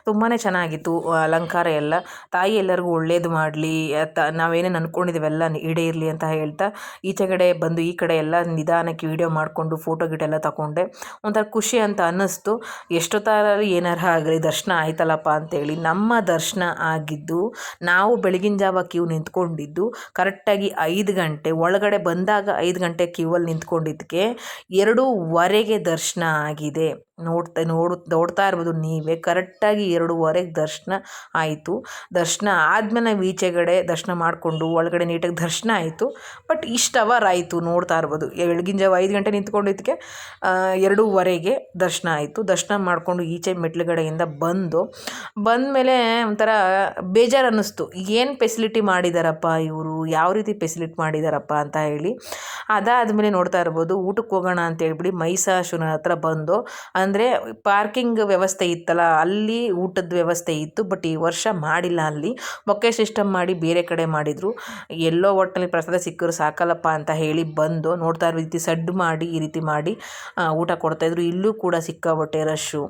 ತುಂಬಾ ಚೆನ್ನಾಗಿತ್ತು ಅಲಂಕಾರ ಎಲ್ಲ. ತಾಯಿ ಎಲ್ಲರಿಗೂ ಒಳ್ಳೇದು ಮಾಡಲಿ ತ, ನಾವೇನೇನು ಅಂದ್ಕೊಂಡಿದ್ದೀವೆಲ್ಲ ಈಡೇ ಇರಲಿ ಅಂತ ಹೇಳ್ತಾ ಈಚೆಗಡೆ ಬಂದು ಈ ಕಡೆ ಎಲ್ಲ ನಿಧಾನಕ್ಕೆ ವೀಡಿಯೋ ಮಾಡಿಕೊಂಡು ಫೋಟೋ ಗಿಟ ಎಲ್ಲ ತಗೊಂಡೆ ಒಂಥರ ಖುಷಿ ಅಂತ ಅನ್ನಿಸ್ತು. ಎಷ್ಟೊತ್ತಾರಲ್ಲಿ ಏನಾರ ಆಗಲಿ ದರ್ಶನ ಆಯ್ತಲ್ಲಪ್ಪ ಅಂತೇಳಿ ನಮ್ಮ ದರ್ಶನ ಆಗಿದ್ದು ನಾವು ಬೆಳಗಿನ ಜಾವ ಕ್ಯೂ ನಿಂತ್ಕೊಂಡಿದ್ದು ಕರೆಕ್ಟಾಗಿ ಐದು ಗಂಟೆ, ಒಳಗಡೆ ಬಂದಾಗ ಐದು ಗಂಟೆ ಕ್ಯೂವಲ್ಲಿ ನಿಂತ್ಕೊಂಡಿದ್ದಕ್ಕೆ ಎರಡೂವರೆಗೆ ದರ್ಶನ ಆಗಿದೆ. ನೋಡ್ತಾ, ನೋಡು, ನೋಡ್ತಾ ಇರ್ಬೋದು. ನೀವೇ ಕರೆಕ್ಟಾಗಿ ಎರಡೂವರೆಗೆ ದರ್ಶನ ಆಯಿತು. ದರ್ಶನ ಆದಮೇಲೆ ನಾವು ಈಚೆಗಡೆ ದರ್ಶನ ಮಾಡಿಕೊಂಡು ಒಳಗಡೆ ನೀಟಾಗಿ ದರ್ಶನ ಆಯಿತು. ಬಟ್ ಇಷ್ಟು ಅವರ್ ಆಯಿತು ನೋಡ್ತಾ ಇರ್ಬೋದು. ಬೆಳಗಿನ ಜಾವ ಐದು ಗಂಟೆ ನಿಂತ್ಕೊಂಡಿದ್ದಕ್ಕೆ ಎರಡೂವರೆಗೆ ದರ್ಶನ ಆಯಿತು. ದರ್ಶನ ಮಾಡಿಕೊಂಡು ಈಚೆ ಮೆಟ್ಲುಗಡೆಯಿಂದ ಬಂದು, ಬಂದಮೇಲೆ ಒಂಥರ ಬೇಜಾರು ಅನ್ನಿಸ್ತು ಏನು ಫೆಸಿಲಿಟಿ ಮಾಡಿದಾರಪ್ಪ ಇವರು? ಯಾವ ರೀತಿ ಫೆಸಿಲಿಟಿ ಮಾಡಿದಾರಪ್ಪ ಅಂತ ಹೇಳಿ. ಅದಾದಮೇಲೆ ನೋಡ್ತಾ ಇರ್ಬೋದು, ಊಟಕ್ಕೆ ಹೋಗೋಣ ಅಂತ ಹೇಳ್ಬಿಟ್ಟು ಮೈಸಾಶುನ ಹತ್ರ ಬಂದು ಅಂದರೆ ಪಾರ್ಕಿಂಗ್ ವ್ಯವಸ್ಥೆ ಇತ್ತಲ್ಲ, ಅಲ್ಲಿ ಊಟದ ವ್ಯವಸ್ಥೆ ಇತ್ತು ಬಟ್ ಈ ವರ್ಷ ಮಾಡಿಲ್ಲ ಅಲ್ಲಿ. ಬೊಕ್ಕೆ ಸಿಸ್ಟಮ್ ಮಾಡಿ ಬೇರೆ ಕಡೆ ಮಾಡಿದರು. ಎಲ್ಲೋ ಒಟ್ಟಿನಲ್ಲಿ ಪ್ರಸಾದ ಸಿಕ್ಕರು ಸಾಕಲ್ಲಪ್ಪ ಅಂತ ಹೇಳಿ ಬಂದು ನೋಡ್ತಾ ಇರೋ ರೀತಿ ಸಡ್ಡು ಮಾಡಿ, ಈ ರೀತಿ ಮಾಡಿ ಊಟ ಕೊಡ್ತಾಯಿದ್ರು ಇಲ್ಲೂ ಕೂಡ ಸಿಕ್ಕಾಬಟ್ಟೆ ರಶ್ಶು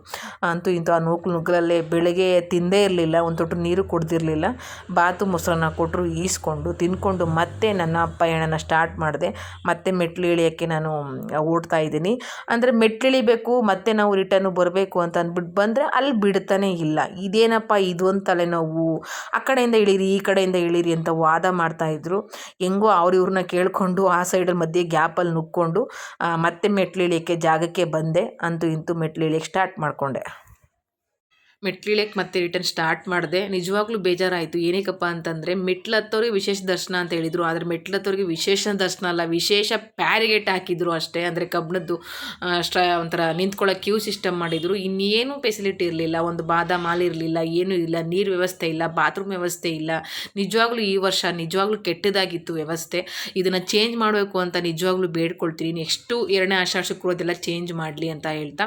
ಅಂತೂ ಇಂತೂ ಆ ನೂಕು ನುಗ್ಗಲಲ್ಲೇ ಬೆಳಗ್ಗೆ ತಿಂದೇ ಇರಲಿಲ್ಲ, ಒಂದು ತೊಟ್ಟು ನೀರು ಕುಡ್ದಿರಲಿಲ್ಲ. ಬಾತು ಮೊಸರನ್ನ ಕೊಟ್ಟರು ಈಸ್ಕೊಂಡು ತಿಂದ್ಕೊಂಡು ಮತ್ತೆ ನನ್ನ ಪಯಣನ ಸ್ಟಾರ್ಟ್ ಮಾಡಿದೆ. ಮತ್ತೆ ಮೆಟ್ಲು ಇಳಿಯೋಕ್ಕೆ ನಾನು ಓಡ್ತಾ ಇದ್ದೀನಿ. ಅಂದರೆ ಮೆಟ್ಲು ಇಳಿಬೇಕು, ಮತ್ತೆ ನಾವು ರಿಟರ್ನು ಬರಬೇಕು ಅಂತ ಅಂದ್ಬಿಟ್ಟು ಬಂದರೆ ಅಲ್ಲಿ ಬಿಡ್ತಾನೆ ಇಲ್ಲ. ಇದೇನಪ್ಪ ಇದು ಒಂದು ತಲೆನೋವು? ಆ ಕಡೆಯಿಂದ ಇಳೀರಿ, ಈ ಕಡೆಯಿಂದ ಇಳೀರಿ ಅಂತ ವಾದ ಮಾಡ್ತಾಯಿದ್ರು ಹೆಂಗೋ ಅವ್ರ ಇವ್ರನ್ನ ಕೇಳಿಕೊಂಡು ಆ ಸೈಡಲ್ಲಿ ಮಧ್ಯೆ ಗ್ಯಾಪಲ್ಲಿ ನುಕ್ಕೊಂಡು ಮತ್ತೆ ಮೆಟ್ಲು ಇಳಿಯೋಕ್ಕೆ ಜಾಗಕ್ಕೆ ಬಂದೆ. ಅಂತೂ ಇಂತೂ ಮೆಟ್ಲು ಇಳಿಯೋಕ್ಕೆ ಸ್ಟಾರ್ಟ್ ಮಾಡಿಕೊಂಡೆ. ಮೆಟ್ಲಿಳಿಯಕ್ಕೆ ಮತ್ತೆ ರಿಟರ್ನ್ ಸ್ಟಾರ್ಟ್ ಮಾಡಿದೆ. ನಿಜವಾಗ್ಲೂ ಬೇಜಾರಾಯಿತು. ಏನಕ್ಕಪ್ಪ ಅಂತಂದರೆ ಮೆಟ್ಲು ಹತ್ತೋರಿಗೆ ವಿಶೇಷ ದರ್ಶನ ಅಂತ ಹೇಳಿದರು. ಆದರೆ ಮೆಟ್ಲು ಹತ್ತೋರಿಗೆ ವಿಶೇಷ ದರ್ಶನ ಅಲ್ಲ, ವಿಶೇಷ ಪ್ಯಾರಿಗೇಟ್ ಹಾಕಿದ್ರು ಅಷ್ಟೇ. ಅಂದರೆ ಕಬ್ಬಣದ್ದು ಸ್ಟ್ರ ಒಂಥರ ನಿಂತ್ಕೊಳ್ಳೋ ಕ್ಯೂ ಸಿಸ್ಟಮ್ ಮಾಡಿದರು. ಇನ್ನೇನು ಫೆಸಿಲಿಟಿ ಇರಲಿಲ್ಲ. ಒಂದು ಬಾದಾಮ ಹಾಲ್ ಇರಲಿಲ್ಲ, ಏನೂ ಇಲ್ಲ. ನೀರು ವ್ಯವಸ್ಥೆ ಇಲ್ಲ, ಬಾತ್ರೂಮ್ ವ್ಯವಸ್ಥೆ ಇಲ್ಲ. ನಿಜವಾಗ್ಲೂ ಈ ವರ್ಷ ನಿಜವಾಗ್ಲೂ ಕೆಟ್ಟದಾಗಿತ್ತು ವ್ಯವಸ್ಥೆ. ಇದನ್ನು ಚೇಂಜ್ ಮಾಡಬೇಕು ಅಂತ ನಿಜವಾಗ್ಲೂ ಬೇಡ್ಕೊಳ್ತೀನಿ. ನೆಕ್ಸ್ಟು ಎರಡನೇ ಆಷಾಢ ಶುಕ್ರವಾರದೆಲ್ಲ ಚೇಂಜ್ ಮಾಡಲಿ ಅಂತ ಹೇಳ್ತಾ.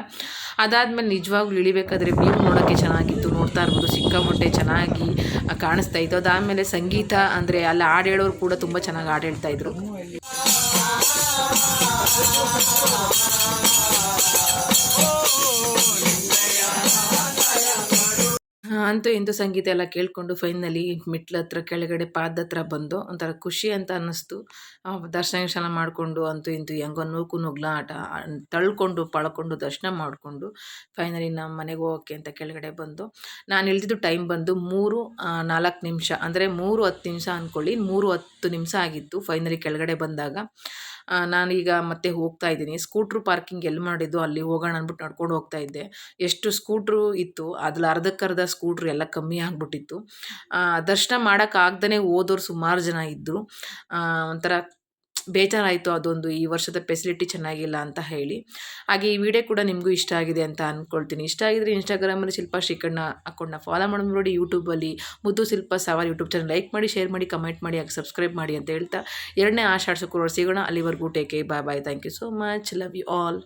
ಅದಾದಮೇಲೆ ನಿಜವಾಗ್ಲೂ ಇಳಿಬೇಕಾದ್ರೆ ವ್ಯೂ ನೋಡೋಕ್ಕೆ ಚೆನ್ನಾಗಿತ್ತು, ನೋಡ್ತಾ ಇರ್ಬೋದು ಸಿಕ್ಕಾಪಟ್ಟೆ ಚೆನ್ನಾಗಿ ಕಾಣಿಸ್ತಾ ಇತ್ತು. ಅದಾದಮೇಲೆ ಸಂಗೀತ ಅಂದರೆ ಅಲ್ಲಿ ಹಾಡು ಹೇಳೋರು ಕೂಡ ತುಂಬ ಚೆನ್ನಾಗಿ ಹಾಡು ಹೇಳ್ತಾಯಿದ್ರು ಅಂತೂ ಇಂತೂ ಸಂಗೀತ ಎಲ್ಲ ಕೇಳಿಕೊಂಡು ಫೈನಲಿ ಮೆಟ್ಲ ಹತ್ರ ಕೆಳಗಡೆ ಪಾದ ಹತ್ರ ಬಂದು ಒಂಥರ ಖುಷಿ ಅಂತ ಅನ್ನಿಸ್ತು. ದರ್ಶನ ಗಿರ್ಶನ ಮಾಡಿಕೊಂಡು ಅಂತೂ ಇಂತೂ ಹೆಂಗೋ ನೂಕು ನುಗ್ಲ ಆಟ ತಳ್ಕೊಂಡು ಪಳ್ಕೊಂಡು ದರ್ಶನ ಮಾಡಿಕೊಂಡು ಫೈನಲಿ ನಮ್ಮ ಮನೆಗೆ ಹೋಗೋಕ್ಕೆ ಅಂತ ಕೆಳಗಡೆ ಬಂದು, ನಾನು ಇಳಿದಿದ್ದು ಟೈಮ್ ಬಂದು ಮೂರು ನಾಲ್ಕು ನಿಮಿಷ, ಅಂದರೆ ಮೂರು ಹತ್ತು ನಿಮಿಷ ಅಂದ್ಕೊಳ್ಳಿ ಮೂರು ಹತ್ತು ನಿಮಿಷ ಆಗಿತ್ತು ಫೈನಲಿ ಕೆಳಗಡೆ ಬಂದಾಗ ನಾನೀಗ ಮತ್ತೆ ಹೋಗ್ತಾ ಇದ್ದೀನಿ. ಸ್ಕೂಟ್ರು ಪಾರ್ಕಿಂಗ್ ಎಲ್ಲಿ ಮಾಡಿದ್ದು ಅಲ್ಲಿ ಹೋಗೋಣ ಅಂದ್ಬಿಟ್ಟು ನಡ್ಕೊಂಡು ಹೋಗ್ತಾ ಇದ್ದೆ. ಎಷ್ಟು ಸ್ಕೂಟ್ರು ಇತ್ತು ಅದ್ರಲ್ಲಿ ಅರ್ಧಕ್ಕರ್ಧ ಸ್ಕೂಟ್ರು ಎಲ್ಲ ಕಮ್ಮಿ ಆಗಿಬಿಟ್ಟಿತ್ತು. ದರ್ಶನ ಮಾಡೋಕ್ಕಾಗ್ದೇ ಹೋದವ್ರು ಸುಮಾರು ಜನ ಇದ್ದರು ಒಂಥರ ಬೇಜಾರಾಯಿತು ಅದೊಂದು ಈ ವರ್ಷದ ಫೆಸಿಲಿಟಿ ಚೆನ್ನಾಗಿಲ್ಲ ಅಂತ ಹೇಳಿ. ಹಾಗೆ ಈ ವಿಡಿಯೋ ಕೂಡ ನಿಮಗೂ ಇಷ್ಟ ಆಗಿದೆ ಅಂತ ಅಂದ್ಕೊಳ್ತೀನಿ ಇಷ್ಟ ಆಗಿದ್ರೆ ಇನ್ಸ್ಟಾಗ್ರಾಮಲ್ಲಿ ಶಿಲ್ಪಾ ಶ್ರೀಕಣ್ಣ ಅಕೌಂಟ್ನ ಫಾಲೋ ಮಾಡೋದು ನೋಡಿ ಯೂಟ್ಯೂಬಲ್ಲಿ ಮುದ್ದು ಶಿಲ್ಪ ಸವಾಲ್ ಯೂಟ್ಯೂಬ್ ಚಾನಲ್ ಲೈಕ್ ಮಾಡಿ ಶೇರ್ ಮಾಡಿ ಕಮೆಂಟ್ ಮಾಡಿ, ಹಾಗೆ ಸಬ್ಸ್ಕ್ರೈಬ್ ಮಾಡಿ ಅಂತ ಹೇಳ್ತಾ ಎರಡನೇ ಆಷಾಢ ಶುಕ್ರವಾರ ಸಿಗೋಣ. ಅಲ್ಲಿವರೆಗೂ take bye bye thank you so much love you all